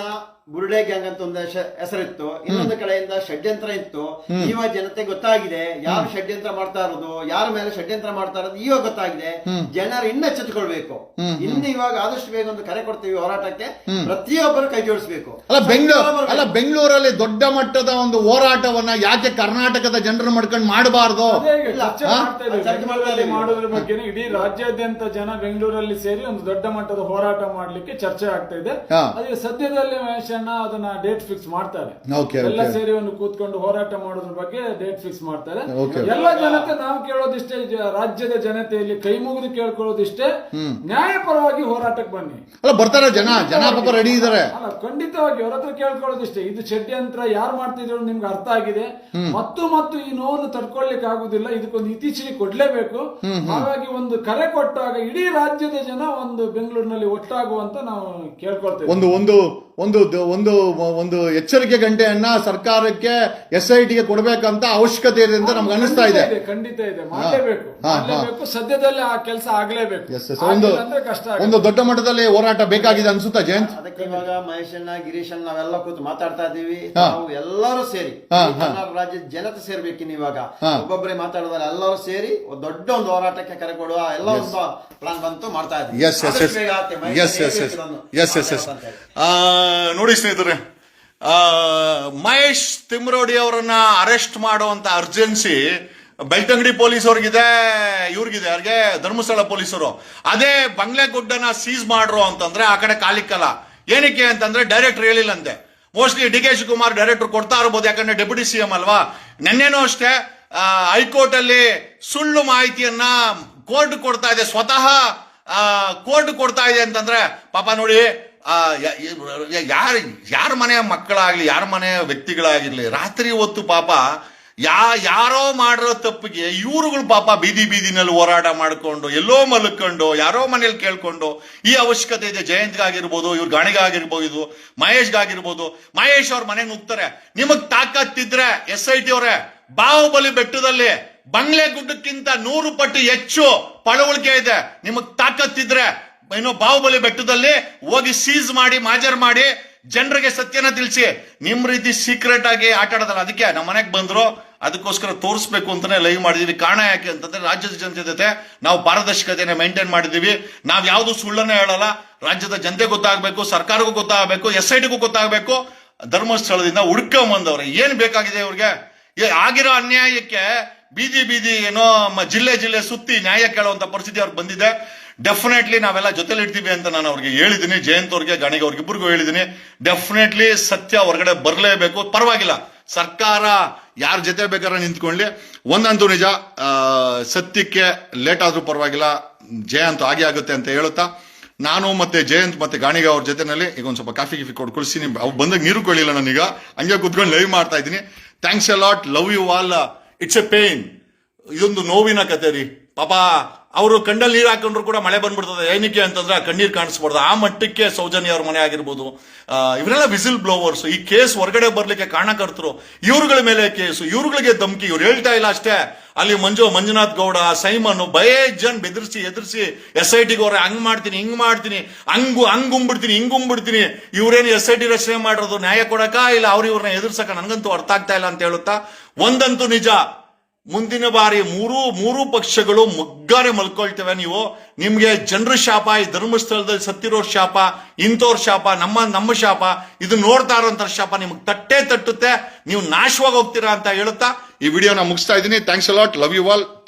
ಬುರುಡೆ ಗ್ಯಾಂಗ್ ಅಂತ ಒಂದು ಹೆಸ- ಹೆಸರಿತ್ತು. ಇನ್ನೊಂದು ಕಡೆಯಿಂದ ಷಡ್ಯಂತ್ರ ಇತ್ತು. ಇವಾಗ ಜನತೆ ಗೊತ್ತಾಗಿದೆ. ಯಾರು ಷಡ್ಯಂತ್ರ ಮಾಡ್ತಾ ಇರೋದು ಯಾರ ಮೇಲೆ ಷಡ್ಯಂತ್ರ ಮಾಡ್ತಾ ಇರೋದು ಇವಾಗ ಗೊತ್ತಾಗಿದೆ. ಜನರು ಇನ್ನ ಎಚ್ಚೆತ್ತುಕೊಳ್ಬೇಕು ಇನ್ನು ಇವಾಗ ಆದಷ್ಟು ಬೇಗ ಒಂದು ಕರೆ ಕೊಡ್ತೀವಿ ಹೋರಾಟಕ್ಕೆ. ಪ್ರತಿಯೊಬ್ಬರು ಕೈ ಜೋಡಿಸಬೇಕು. ಅಲ್ಲ ಬೆಂಗಳೂರು ಅಲ್ಲ ಬೆಂಗಳೂರಲ್ಲಿ ದೊಡ್ಡ ಮಟ್ಟದ ಒಂದು ಹೋರಾಟವನ್ನ ಯಾಕೆ ಕರ್ನಾಟಕದ ಜನರು ಮಾಡ್ಕೊಂಡು ಮಾಡಬಾರ್ದು? ಮಾಡೋದ್ರ ಬಗ್ಗೆ ಇಡೀ ರಾಜ್ಯಾದ್ಯಂತ ಜನ ಬೆಂಗಳೂರಲ್ಲಿ ಸೇರಿ ಒಂದು ದೊಡ್ಡ ಮಟ್ಟದ ಹೋರಾಟ ಮಾಡ್ಲಿಕ್ಕೆ ಚರ್ಚೆ ಆಗ್ತಾ ಇದೆ. ಅದೇ ಸದ್ಯದಲ್ಲಿ ಸದ್ಯದಲ್ಲೇ ಮಹೇಶ್ ಅದನ್ನ ಡೇಟ್ ಫಿಕ್ಸ್ ಮಾಡ್ತಾರೆ. Okay, ಎಲ್ಲ ಸೇರಿ ಒಂದು ಕೂತ್ಕೊಂಡು ಹೋರಾಟ ಮಾಡೋದ್ರ ಬಗ್ಗೆ ಡೇಟ್ ಫಿಕ್ಸ್ ಮಾಡ್ತಾರೆ. Okay. ಎಲ್ಲ ಜನತೆ ನಾವು ಕೇಳೋದಿಷ್ಟೇ ಜ- ರಾಜ್ಯದ ಜನತೆಯಲ್ಲಿ ಕೈ ಮುಗಿದು ಕೇಳ್ಕೊಳ್ಳೋದಿಷ್ಟೇ. ನ್ಯಾಯಪರವಾಗಿ ಹೋರಾಟಕ್ಕೆ ಬನ್ನಿ. ಅಲ್ಲ ಬರ್ತಾರೆ ಜನ ಜನ ಪಾಪ ರೆಡಿ ಇದಾರೆ. ಅಲ್ಲ ಖಂಡಿತವಾಗಿ ಅವ್ರ ಹತ್ರ ಕೇಳ್ಕೊಳ್ಳೋದಿಷ್ಟೇ. ಇದು ಷಡ್ಯಂತ್ರ ಯಾರು ಮಾಡ್ತಿದ್ರು ನಿಮ್ಗೆ ಅರ್ಥ ಆಗಿದೆ. ಮತ್ತು ಮತ್ತು ಈ ನೋವನ್ನು ತಡ್ಕೊಳ್ಲಿಕ್ಕೆ ಆಗುದಿಲ್ಲ. ಇದಕ್ಕೊಂದು ಇತ್ತೀಚೆಗೆ ಕೊಡ್ಲೇಬೇಕು. ಹಾಗಾಗಿ ಒಂದು ಕರೆ ಕೊಟ್ಟಾಗ ಇಡೀ ರಾಜ್ಯದ ಜನ ಒಂದು ಬೆಂಗಳೂರಿನಲ್ಲಿ ಒಟ್ಟಾಗುವಂತ ನಾವು ಕೇಳ್ಕೊಳ್ತೇವೆ. ಒಂದು ಒಂದು ಒಂದು ಒಂದು ಒಂದು ಎಚ್ಚರಿಕೆ ಗಂಟೆಯನ್ನ ಸರ್ಕಾರಕ್ಕೆ ಎಸ್ ಐ ಟಿಗೆ ಕೊಡಬೇಕಂತ ಅವಶ್ಯಕತೆ ಇದೆ ಅಂತ ನಮ್ಗೆ ಅನಿಸ್ತಾ ಇದೆ. ಖಂಡಿತ ಇದೆ ಮಾಡಲೇಬೇಕು. ಸದ್ಯದಲ್ಲೇ ಆ ಕೆಲಸ ಆಗ್ಲೇಬೇಕು. ಎಸ್ ಎಸ್ ಒಂದು ದೊಡ್ಡ ಮಟ್ಟದಲ್ಲಿ ಹೋರಾಟ ಬೇಕಾಗಿದೆ ಅನ್ಸುತ್ತಾ ಜಯಂತ್? ಅದಕ್ಕೆ ಇವಾಗ ಮಹೇಶಣ್ಣ ಗಿರೀಶಣ್ಣ ನಾವೆಲ್ಲ ಕೂತು ಮಾತಾಡ್ತಾ ಇದೀವಿ ನಾವು ಎಲ್ಲರೂ ಸೇರಿ ರಾಜ್ಯದ ಜನತೆ ಸೇರ್ಬೇಕಿನ್ ಇವಾಗ. ಒಬ್ಬೊಬ್ಬರೇ ಮಾತಾಡೋದಲ್ಲ ಎಲ್ಲರೂ ಸೇರಿ ಒಂದ್ ದೊಡ್ಡ ಒಂದು ಹೋರಾಟಕ್ಕೆ ಕರೆ ಕೊಡುವ ಎಲ್ಲ ಒಂದು ಪ್ಲಾನ್ ಬಂತು ಮಾಡ್ತಾ ಇದ್ದೀವಿ. ನೋಡಿ ಸ್ನೇಹಿತರೆ ಮಹೇಶ್ ತಿಮ್ರೋಡಿ ಅವರನ್ನ ಅರೆಸ್ಟ್ ಮಾಡುವಂತ ಅರ್ಜೆನ್ಸಿ ಬೆಳ್ತಂಗಡಿ ಪೊಲೀಸ್ ಅವ್ರಿಗಿದೆ ಇವ್ರಿಗಿದೆ ಅವ್ರಿಗೆ ಧರ್ಮಸ್ಥಳ ಪೊಲೀಸರು. ಅದೇ ಬಂಗ್ಲೆಗುಡ್ಡನ ಸೀಸ್ ಮಾಡ್ರು ಅಂತಂದ್ರೆ ಆ ಕಡೆ ಕಾಲಿಕ್ಕಲ್ಲ. ಏನಕ್ಕೆ ಅಂತಂದ್ರೆ director ಹೇಳಿಲ್ಲಂತೆ. Mostly D K Shivakumar director ಕೊಡ್ತಾ ಇರ್ಬೋದು, ಯಾಕಂದ್ರೆ ಡೆಪ್ಯೂಟಿ ಸಿ ಎಂ ಅಲ್ವಾ? ನಿನ್ನೆನೂ ಅಷ್ಟೇ ಹೈಕೋರ್ಟ್ ಅಲ್ಲಿ ಸುಳ್ಳು ಮಾಹಿತಿಯನ್ನ ಕೋರ್ಟ್ ಕೊಡ್ತಾ ಇದೆ, ಸ್ವತಃ ಕೋರ್ಟ್ ಕೊಡ್ತಾ ಇದೆ ಅಂತಂದ್ರೆ, ಪಾಪ ನೋಡಿ ಯಾರ ಯಾರ ಮನೆಯ ಮಕ್ಕಳಾಗ್ಲಿ, ಯಾರ ಮನೆಯ ವ್ಯಕ್ತಿಗಳಾಗಿರಲಿ, ರಾತ್ರಿ ಹೊತ್ತು ಪಾಪ ಯಾ, ಯಾರೋ ಮಾಡಿರೋ ತಪ್ಪಿಗೆ ಇವರುಗಳು ಪಾಪ ಬೀದಿ ಬೀದಿನಲ್ಲಿ ಹೋರಾಟ ಮಾಡ್ಕೊಂಡು, ಎಲ್ಲೋ ಮಲ್ಕೊಂಡು, ಯಾರೋ ಮನೇಲಿ ಕೇಳ್ಕೊಂಡು, ಈ ಅವಶ್ಯಕತೆ ಇದೆ, ಜಯಂತ್ಗಾಗಿರ್ಬೋದು, ಇವ್ರ ಗಾಣಿಗಾಗಿರ್ಬೋದು, ಮಹೇಶ್ಗಾಗಿರ್ಬೋದು, ಮಹೇಶ್ ಅವ್ರ ಮನೆಗೆ ನುಗ್ತಾರೆ. ನಿಮಗ್ ತಾಕತ್ತಿದ್ರೆ ಎಸ್ ಐ ಟಿ ಅವರೇ, ಬಾಹುಬಲಿ ಬೆಟ್ಟದಲ್ಲಿ ಬಂಗ್ಲೆ ಗುಡ್ಡಕ್ಕಿಂತ ನೂರು ಪಟ್ಟು ಹೆಚ್ಚು ಪಳವಳಿಕೆ ಇದೆ. ನಿಮಗ್ ತಾಕತ್ತಿದ್ರೆ ಏನು ಬಾಹುಬಲಿ ಬೆಟ್ಟದಲ್ಲಿ ಹೋಗಿ ಸೀಸ್ ಮಾಡಿ, ಮಾಜರ್ ಮಾಡಿ ಜನರಿಗೆ ಸತ್ಯನ ತಿಳಿಸಿ. ನಿಮ್ ರೀತಿ ಸೀಕ್ರೆಟ್ ಆಗಿ ಆಟ ಆಡೋದಲ್ಲ, ಅದಕ್ಕೆ ನಮ್ಮ ಮನೆಗೆ ಬಂದ್ರು. ಅದಕ್ಕೋಸ್ಕರ ತೋರಿಸ್ಬೇಕು ಅಂತಾನೆ ಲೈವ್ ಮಾಡಿದೀವಿ. ಕಾರಣ ಯಾಕೆ ಅಂತಂದ್ರೆ ರಾಜ್ಯದ ಜನತೆ ಜೊತೆ ನಾವು ಪಾರದರ್ಶಕತೆಯನ್ನು ಮೇಂಟೈನ್ ಮಾಡಿದೀವಿ. ನಾವು ಯಾವ್ದು ಸುಳ್ಳನ್ನೇ ಹೇಳಲ್ಲ. ರಾಜ್ಯದ ಜನತೆ ಗೊತ್ತಾಗಬೇಕು, ಸರ್ಕಾರಕ್ಕೂ ಗೊತ್ತಾಗಬೇಕು ಎಸ್ ಐ ಟಿಗೂ ಗೊತ್ತಾಗಬೇಕು. ಧರ್ಮಸ್ಥಳದಿಂದ ಹುಡ್ಕೊಂಬಂದವ್ರೆ ಏನ್ ಬೇಕಾಗಿದೆ ಇವ್ರಿಗೆ? ಆಗಿರೋ ಅನ್ಯಾಯಕ್ಕೆ ಬೀದಿ ಬೀದಿ ಏನೋ ಜಿಲ್ಲೆ ಜಿಲ್ಲೆ ಸುತ್ತಿ ನ್ಯಾಯ ಕೇಳುವಂತ ಪರಿಸ್ಥಿತಿ ಅವ್ರಿಗೆ ಬಂದಿದೆ. ಡೆಫಿನೆಟ್ಲಿ ನಾವೆಲ್ಲ ಜೊತೆಲಿ ಇರ್ತೀವಿ ಅಂತ ನಾನು ಅವ್ರಿಗೆ ಹೇಳಿದ್ದೀನಿ. ಜಯಂತ್ ಅವ್ರಿಗೆ ಗಣಿಗೆ ಅವ್ರಿಗೆ ಇಬ್ಬರಿಗೂ ಹೇಳಿದ್ದೀನಿ. ಡೆಫಿನೆಟ್ಲಿ ಸತ್ಯ ಹೊರಗಡೆ ಬರಲೇಬೇಕು. ಪರವಾಗಿಲ್ಲ. ಸರ್ಕಾರ ಯಾರ ಜೊತೆ ಬೇಕಾದ್ರೆ ನಿಂತ್ಕೊಳ್ಳಿ. ಒಂದಂತೂ ನಿಜ ಸತ್ಯಕ್ಕೆ ಲೇಟ್ ಆದ್ರೂ ಪರವಾಗಿಲ್ಲ. ಜಯಂತ್ ಹಾಗೆ ಆಗುತ್ತೆ ಅಂತ ಹೇಳುತ್ತಾ, ನಾನು ಮತ್ತೆ ಜಯಂತ್ ಮತ್ತೆ ಗಾಣಿಗ ಅವ್ರ ಜೊತೆನಲ್ಲಿ ಈಗ ಒಂದು ಸ್ವಲ್ಪ ಕಾಫಿ ಗಿಫಿ ಕೊಟ್ಟು ಕಳಿಸಿ ಅವ್ರು ಬಂದಾಗ ನೀರು ಕೊಳಿಲ್ಲ ನಾನೀಗ. ಹಂಗೆ ಕುತ್ಕೊಂಡು ಲೈವ್ ಮಾಡ್ತಾ ಇದ್ದೀನಿ. Thanks a lot love you all it's a pain ಇದೊಂದು ನೋವಿನ ಕತೆ ರೀ. ಪಾಪ ಅವರು ಕಣ್ಣಲ್ಲಿ ನೀರು ಹಾಕೊಂಡ್ರು ಕೂಡ ಮಳೆ ಬಂದ್ಬಿಡ್ತದೆ. ಏನಕ್ಕೆ ಅಂತಂದ್ರೆ ಆ ಕಣ್ಣೀರು ಕಾಣಿಸ್ಬಾರ್ದು. ಆ ಮಟ್ಟಕ್ಕೆ ಸೌಜನ್ಯ ಅವ್ರ ಮನೆ ಆಗಿರ್ಬೋದು. ಇವರೆಲ್ಲ ವಿಸಿಲ್ ಬ್ಲೋವರ್ಸ್ ಈ ಕೇಸ್ ಹೊರಗಡೆ ಬರ್ಲಿಕ್ಕೆ ಕಾರಣಕರ್ತರು. ಇವ್ರುಗಳ ಮೇಲೆ ಕೇಸು. ಇವ್ರುಗಳಿಗೆ ಧಮಕಿ. ಇವ್ರು ಹೇಳ್ತಾ ಇಲ್ಲ ಅಷ್ಟೇ. ಅಲ್ಲಿ ಮಂಜು, ಮಂಜುನಾಥ್ ಗೌಡ, ಸೈಮನ್ ಬಯೇ ಜನ್ ಬೆದರಿಸಿ, ಎದುರಿಸಿ ಎಸ್ ಐ ಟಿಗೆ ಅವ್ರೆ ಹಂಗ್ ಮಾಡ್ತೀನಿ, ಹಿಂಗ್ ಮಾಡ್ತೀನಿ. ಹಂಗು, ಹಂಗ್ ಉಂಬಿಡ್ತೀನಿ, ಹಿಂಗ್ ಉಂಬಿಡ್ತೀನಿ. ಇವ್ರೇನು ಎಸ್ ಐ ಟಿ ರಚನೆ ಮಾಡಿರೋದು ನ್ಯಾಯ ಕೊಡಕ ಇಲ್ಲ ಅವ್ರ ಇವ್ರನ್ನ ಎದುರ್ಸಕ ನನಗಂತೂ ಅರ್ಥ ಆಗ್ತಾ ಇಲ್ಲ ಅಂತ ಹೇಳುತ್ತಾ? ಒಂದಂತೂ ನಿಜ. ಮುಂದಿನ ಬಾರಿ ಮೂರು ಮೂರು ಪಕ್ಷಗಳು ಮುಗ್ಗಾರೆ ಮಲ್ಕೊಳ್ತೇವೆ ನೀವು. ನಿಮ್ಗೆ ಜನರ ಶಾಪ, ಈ ಧರ್ಮಸ್ಥಳದಲ್ಲಿ ಸತ್ತಿರೋ ಶಾಪ ಇಂಥವ್ರ ಶಾಪ, ನಮ್ಮ ನಮ್ಮ ಶಾಪ, ಇದು ನೋಡ್ತಾ ಇರೋಂಥ ಶಾಪ ನಿಮ್ಗೆ ತಟ್ಟೆ ತಟ್ಟುತ್ತೆ. ನೀವು ನಾಶವಾಗಿ ಹೋಗ್ತೀರಾ ಅಂತ ಹೇಳುತ್ತಾ? ಈ ವಿಡಿಯೋನ ಮುಗಿಸ್ತಾ ಇದ್ದೀನಿ. Thanks a lot love you all